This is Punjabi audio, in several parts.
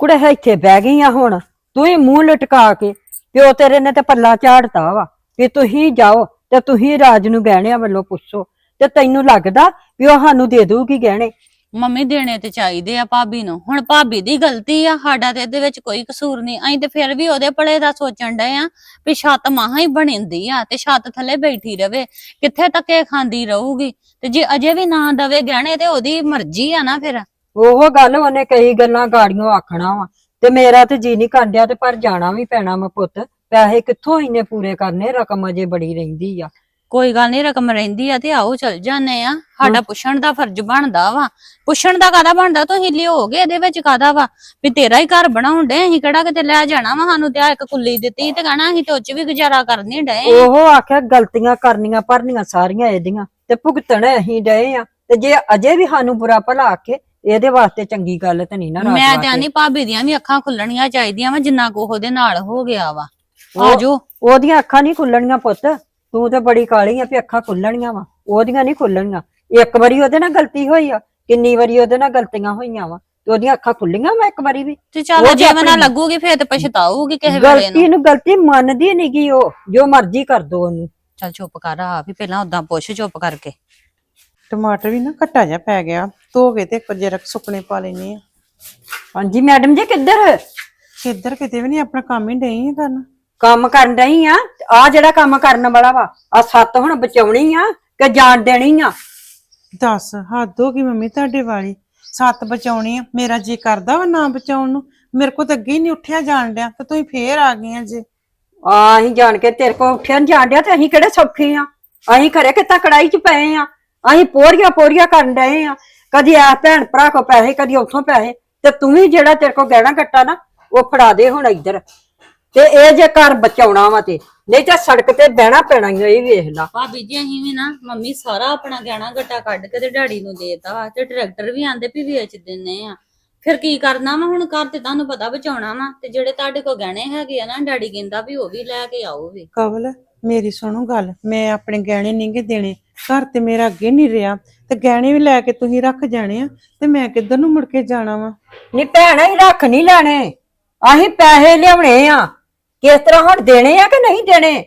ਕੁੜੇ ਇੱਥੇ ਬਹਿ ਗਈ ਆ ਹੁਣ। ਤੂੰ ਹੀ ਮੂੰਹ ਲਟਕਾ ਕੇ, ਪਿਓ ਤੇਰੇ ਨੇ ਤੇ ਪੱਲਾ ਝਾੜਤਾ ਵਾ ਵੀ ਤੁਸੀਂ ਜਾਓ ਤੇ ਤੁਸੀਂ ਰਾਜ ਨੂੰ ਗਹਿਣਿਆਂ ਵੱਲੋਂ ਪੁੱਛੋ। ਤੇ ਤੈਨੂੰ ਲੱਗਦਾ ਵੀ ਉਹ ਸਾਨੂੰ ਦੇ ਦਊਗੀ ਗਹਿਣੇ? ਮੰਮੀ ਦੇਣੇ ਤੇ ਚਾਹੀਦੇ ਆ ਭਾਬੀ ਨੂੰ। ਹੁਣ ਭਾਬੀ ਦੀ ਗਲਤੀ ਆ, ਸਾਡਾ ਤੇ ਇਹਦੇ ਵਿੱਚ ਕੋਈ ਕਸੂਰ ਨਹੀਂ। ਅਸੀਂ ਤੇ ਫਿਰ ਵੀ ਉਹਦੇ ਭਲੇ ਦਾ ਸੋਚਣ ਡਏ ਆ ਵੀ ਛੱਤ ਮਾਹਾਂ ਹੀ ਬਣਿੰਦੀ ਆ ਤੇ ਛੱਤ ਥੱਲੇ ਬੈਠੀ ਰਵੇ। ਕਿੱਥੇ ਧੱਕੇ ਖਾਂਦੀ ਰਹੂਗੀ? ਤੇ ਜੇ ਅਜੇ ਵੀ ਨਾ ਦਵੇ ਗਹਿਣੇ ਤੇ ਉਹਦੀ ਮਰਜ਼ੀ ਆ ਨਾ ਫਿਰ। ਉਹ ਗੱਲ ਉਹਨੇ ਕਈ ਗੱਲਾਂ ਗਾੜੀਆਂ ਆਖਣਾ ਵਾ। ਤੇ ਮੇਰਾ ਤੇ ਜੀ ਨਹੀਂ ਕਾਂਡਿਆ ਤੇ ਪਰ ਜਾਣਾ ਵੀ ਪੈਣਾ ਵਾ ਪੁੱਤ। ਪੈਸੇ ਕਿੱਥੋਂ ਇੰਨੇ ਪੂਰੇ ਕਰਨੇ? ਰਕਮ ਅਜੇ ਬੜੀ ਰਹਿੰਦੀ ਆ। ਕੋਈ ਗੱਲ ਨਹੀਂ ਰਕਮ ਰਹਿੰਦੀ ਆ ਤੇ ਆਓ ਚਲ ਜਾਂਦੇ ਆ। ਸਾਡਾ ਪੁੱਛਣ ਦਾ ਫਰਜ਼ ਬਣਦਾ ਵਾ। ਪੁੱਛਣ ਦਾ ਕਾਦਾ ਬਣਦਾ? ਤੁਸੀਂ ਲਿਓਗੇ ਇਹਦੇ ਵਿੱਚ ਕਾਦਾ ਵਾ? ਵੀ ਤੇਰਾ ਹੀ ਘਰ ਬਣਾਉਣ ਡੇ ਅਸੀਂ ਕਿਹੜਾ ਕਿਤੇ ਲੈ ਜਾਣਾ ਵਾ? ਸਾਨੂੰ ਤੇ ਆਹ ਇੱਕ ਕੁੱਲੀ ਦਿੱਤੀ ਤੇ ਕਹਣਾ ਅਸੀਂ ਤੇ ਉਹ 'ਚ ਵੀ ਗੁਜ਼ਾਰਾ ਕਰਨੀ ਡਏ। ਆਂ। ਉਹ ਆਖਿਆ ਗਲਤੀਆਂ ਕਰਨੀਆਂ ਭਰਨੀਆਂ ਸਾਰੀਆਂ ਇਹਦੀਆਂ। ਤੇ ਭੁਗਤਣ ਅਸੀਂ ਡਏ ਆ। ਤੇ ਜੇ ਅਜੇ ਵੀ ਸਾਨੂੰ ਬੁਰਾ ਭਲਾ ਆਖੇ ਇਹਦੇ ਵਾਸਤੇ ਚੰਗੀ ਗੱਲ ਤੇ ਨਹੀਂ ਨਾ ਮੈਂ ਵਾਸਤੇ। ਤੇ ਆਨੀ ਭਾਬੀ ਦੀਆਂ ਵੀ ਅੱਖਾਂ ਖੁੱਲਣੀਆਂ ਚਾਹੀਦੀਆਂ ਵਾ ਜਿੰਨਾ ਕੋ ਉਹਦੇ ਨਾਲ ਹੋ ਗਿਆ ਵਾ। ਉਹ- ਆਜੋ। ਉਹਦੀਆਂ ਅੱਖਾਂ ਨਹੀਂ ਖੁੱਲਣੀਆਂ ਪੁੱਤ। ਤੂੰ ਤੇ ਬੜੀ ਕਾਲੀ ਆ ਵੀ ਅੱਖਾਂ ਖੁੱਲਣੀਆਂ ਵਾ। ਉਹਦੀਆਂ ਨਹੀਂ ਖੁੱਲਣੀਆਂ। ਇੱਕ ਵਾਰੀ ਉਹਦੇ ਨਾਲ ਗਲਤੀ ਹੋਈ ਆ ਕਿੰਨੀ ਵਾਰੀ ਉਹਦੇ ਨਾਲ ਗਲਤੀਆਂ ਹੋਈਆਂ ਵਾ। ਤੇ ਉਹਦੀਆਂ ਅੱਖਾਂ ਖੁੱਲੀਆਂ ਵਾ ਇੱਕ ਵਾਰੀ ਵੀ। ਤੇ ਚੱਲ ਉਹ ਤੇ ਜੇ ਆਪਣੀ- ਲੱਗੂਗੀ ਫੇਰ ਤੇ ਪਛਤਾਊਗੀ ਕਿਸੇ ਵੇਲੇ ਗਲਤੀ ਨੂੰ ਨੂੰ ਗਲਤੀ ਮੰਨਦੀ ਨੀ ਗੀ ਉਹ। ਜੋ ਮਰਜ਼ੀ ਕਰ ਦੋ ਉਹਨੂੰ। ਚੱਲ ਚੁੱਪ ਕਰ ਆ ਵੀ ਪਹਿਲਾਂ ਉਦਾਂ ਪੁੱਛ ਚੁੱਪ ਕਰਕੇ। ਟਮਾਟਰ ਵੀ ਨਾ ਘੱਟਾ ਜਿਹਾ ਪੈ ਗਿਆ। ਧੋ ਕੇ ਤੇ ਇੱਕ ਵਾਰ ਜਰਾ ਸੁੱਕਣੇ ਪਾ ਲੈਨੇ ਆ। ਹਾਂਜੀ ਮੈਡਮ ਜੀ ਕਿੱਧਰ? ਕਿੱਧਰ ਕਿਤੇ ਵੀ ਨਹੀਂ ਆਪਣਾ ਕੰਮ ਹੀ ਡਈ ਆ ਕਰਨ। ਕੰਮ ਕਰਨ ਰਹੀ ਆ? ਆ ਜਿਹੜਾ ਕੰਮ ਕਰਨ ਵਾਲਾ ਵਾ ਆ ਸੱਤ ਹੁਣ ਬਚਾਉਣੀ ਆ ਕਿ ਜਾਣ ਦੇਣੀ ਆ? ਦੱਸ ਹੱਦ ਹੋ ਗਈ ਮੰਮੀ ਤੁਹਾਡੇ ਵਾਲੀ। ਸੱਤ ਬਚਾਉਣੀ ਆ ਮੇਰਾ ਜੀ ਕਰਦਾ ਵਾ ਨਾ ਬਚਾਉਣ ਨੂੰ। ਮੇਰੇ ਕੋ ਤਾਂ ਅੱਗੇ ਹੀ ਨਹੀਂ ਉੱਠਿਆ ਜਾਣ ਡਿਆ ਤੇ ਤੁਸੀਂ ਫੇਰ ਆ ਗਈਆਂ ਜੇ। ਆ ਅਸੀਂ ਜਾਣ ਕੇ ਤੇਰੇ ਕੋਲ ਉੱਠਿਆ ਨੀ ਜਾਣ ਡਿਆ ਤੇ ਅਸੀਂ ਕਿਹੜੇ ਸੌਖੇ ਆ? ਅਸੀਂ ਖਰੇ ਕਿਤਾ ਕੜਾਈ ਚ ਪਏ ਆ? ਅਸੀਂ ਪੋਰੀਆਂ ਪੋਰੀਆਂ ਕਰਨ ਡਏ ਆ। ਕਦੀ ਆ ਭੈਣ ਭਰਾ ਕੋ ਪੈਸੇ ਕਦੀ ਉੱਥੋਂ ਪੈਸੇ ਤੇ ਤੂੰ ਵੀ ਜਿਹੜਾ ਤੇਰੇ ਕੋ ਗਹਿਣਾ ਕੱਟਾ ਨਾ ਉਹ ਫੜਾ ਦੇ ਹੁਣ ਇੱਧਰ। ਤੇ ਇਹ ਜੇ ਘਰ ਬਚਾਉਣਾ ਵਾ ਤੇ ਨਹੀਂ ਤਾਂ ਸੜਕ ਤੇ ਬਹਿਣਾ ਪੈਣਾ ਹੀ ਆ, ਇਹ ਵੇਖ ਲਾ। ਭਾਬੀ ਜੀ ਅਸੀਂ ਵੀ ਨਾ ਮੰਮੀ ਸਾਰਾ ਆਪਣਾ ਗਹਿਣਾ ਗੱਟਾ ਕੱਢ ਕੇ ਤੇ ਡੈਡੀ ਨੂੰ ਦੇਤਾ ਵਾ ਤੇ ਟਰੈਕਟਰ ਵੀ ਆਂਦੇ ਵੀ ਵੇਚ ਦਿੰਨੇ ਆ। ਫਿਰ ਕੀ ਕਰਨਾ ਵਾ ਹੁਣ ਘਰ ਤੇ ਤੁਹਾਨੂੰ ਪਤਾ ਬਚਾਉਣਾ ਵਾ ਤੇ ਜਿਹੜੇ ਤੁਹਾਡੇ ਕੋਲ ਗਹਿਣੇ ਹੈਗੇ ਆ ਨਾ ਡੈਡੀ ਕਹਿੰਦਾ ਵੀ ਉਹ ਵੀ ਲੈ ਕੇ ਆਓ ਵੀ। ਕਵਲ ਮੇਰੀ ਸੁਣੋ ਗੱਲ ਮੈਂ ਆਪਣੇ ਗਹਿਣੇ ਨਹੀਂਗੇ ਦੇਣੇ। ਘਰ ਤੇ ਮੇਰਾ ਅੱਗੇ ਨਹੀਂ ਰਿਹਾ ਤੇ ਗਹਿਣੇ ਵੀ ਲੈ ਕੇ ਤੁਸੀਂ ਰੱਖ ਜਾਣੇ ਆ ਤੇ ਮੈਂ ਕਿੱਧਰ ਨੂੰ ਮੁੜ ਕੇ ਜਾਣਾ ਵਾ? ਨੀ ਭੈਣ ਹੀ ਰੱਖ ਨਹੀਂ ਲੈਣੇ। ਅਸੀਂ ਪੈਸੇ ਲਿਆਉਣੇ ਆ। ਕਿਸ ਤਰ੍ਹਾਂ ਹੁਣ ਦੇਣੇ ਆ ਕਿ ਨਹੀਂ ਦੇਣੇ?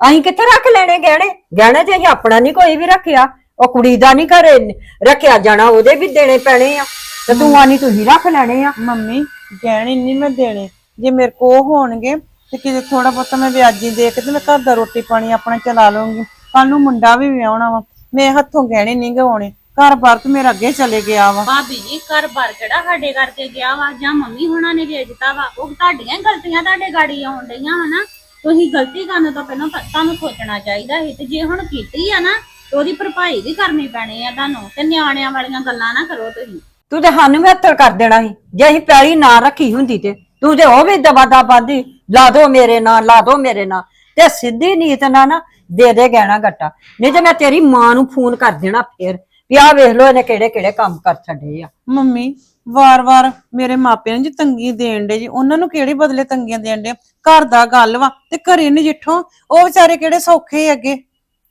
ਅਸੀਂ ਕਿੱਥੇ ਰੱਖ ਲੈਣੇ ਗਹਿਣੇ? ਗਹਿਣੇ ਤੇ ਅਸੀਂ ਆਪਣਾ ਨਹੀਂ ਕੋਈ ਵੀ ਰੱਖਿਆ। ਉਹ ਕੁੜੀ ਦਾ ਨਹੀਂ ਘਰੇ ਰੱਖਿਆ ਜਾਣਾ ਉਹਦੇ ਵੀ ਦੇਣੇ ਪੈਣੇ ਆ। ਤੇ ਤੂੰ ਆਨੀ ਤੁਸੀਂ ਰੱਖ ਲੈਣੇ ਆ। ਮੰਮੀ ਗਹਿਣੇ ਨਹੀਂ ਮੈਂ ਦੇਣੇ। ਜੇ ਮੇਰੇ ਕੋ ਉਹ ਹੋਣਗੇ ਤੇ ਕਿਤੇ ਥੋੜਾ ਬਹੁਤਾ ਮੈਂ ਵਿਆਜੀ ਦੇ ਕੇ ਤੇ ਮੈਂ ਘਰ ਦਾ ਰੋਟੀ ਪਾਣੀ ਆਪਣਾ ਚਲਾ ਲਵਾਂਗੀ ਕੱਲ ਨੂੰ ਮੁੰਡਾ ਵੀ ਵਿਆਹਣਾ ਵਾ। ਮੈਂ ਹੱਥੋਂ ਗਹਿਣੇ ਨਹੀਂ ਗਵਾਉਣੇ। ਘਰ ਬਾਰ ਤੇ ਮੇਰਾ ਅੱਗੇ ਚਲੇ ਗਿਆ ਵਾ। ਭਾਬੀ ਜੀ ਘਰ ਬਾਰ ਕਿਹੜਾ ਸਾਡੇ ਕਰਕੇ ਗਿਆ ਵਾ? ਜਾਂ ਮੰਮੀ ਹੁਣਾਂ ਨੇ ਵੇਚਤਾ ਵਾ? ਉਹ ਤੁਹਾਡੀਆਂ ਹੀ ਗਲਤੀਆਂ ਤੁਹਾਡੇ ਗਾੜੀ ਆਉਣ ਡਈਆਂ ਹਨਾ ਤੁਸੀਂ ਗਲਤੀ ਕਰਨ ਤੋਂ ਪਹਿਲਾਂ ਤਾਂ ਤੁਹਾਨੂੰ ਸੋਚਣਾ ਚਾਹੀਦਾ ਸੀ। ਤੇ ਜੇ ਹੁਣ ਕੀਤੀ ਆ ਨਾ ਤੇ ਉਹਦੀ ਭਰਪਾਈ ਵੀ ਕਰਨੀ ਪੈਣੀ ਆ ਤੁਹਾਨੂੰ। ਤੇ ਨਿਆਣਿਆਂ ਵਾਲੀਆਂ ਗੱਲਾਂ ਨਾ ਕਰੋ ਤੁਸੀਂ। ਤੂੰ ਤੇ ਸਾਨੂੰ ਵੀ ਹੱਥ ਕਰ ਦੇਣਾ ਸੀ। ਜੇ ਅਸੀਂ ਪੈਲੀ ਨਾ ਰੱਖੀ ਹੁੰਦੀ ਤੇ ਤੂੰ ਤੇ ਉਹ ਵੀ ਦਬਾ ਦਬਾਦੀ ਲਾ ਦੋ ਮੇਰੇ ਨਾਲ ਲਾ ਦੋ ਮੇਰੇ ਨਾਲ ਤੇ ਸਿੱਧੀ ਨੀਤ ਨਾਲ ਨਾ ਦੇ ਦੇ ਗਹਿਣਾ ਗੱਟਾ। ਨਹੀਂ ਤੇ ਮੈਂ ਤੇਰੀ ਮਾਂ ਨੂੰ ਫੋਨ ਕਰ ਦੇਣਾ ਫੇਰ ਵੀ ਆਹ ਵੇਖ ਲੋ ਇਹਨੇ ਕਿਹੜੇ ਕਿਹੜੇ ਕੰਮ ਕਰ ਛੱਡੇ ਆ। ਮੰਮੀ ਵਾਰ-ਵਾਰ ਮੇਰੇ ਮਾਪਿਆਂ ਨੂੰ ਜੀ ਤੰਗੀ ਦੇਣ ਦੇ ਜੀ ਉਹਨਾਂ ਨੂੰ ਕਿਹੜੇ ਬਦਲੇ ਤੰਗੀਆਂ ਦੇਣ ਦੇ ਘਰ ਦਾ ਗੱਲ ਵਾ ਤੇ ਘਰੇ ਨਜਿੱਠੋ ਉਹ ਵਿਚਾਰੇ ਕਿਹੜੇ ਸੌਖੇ ਅੱਗੇ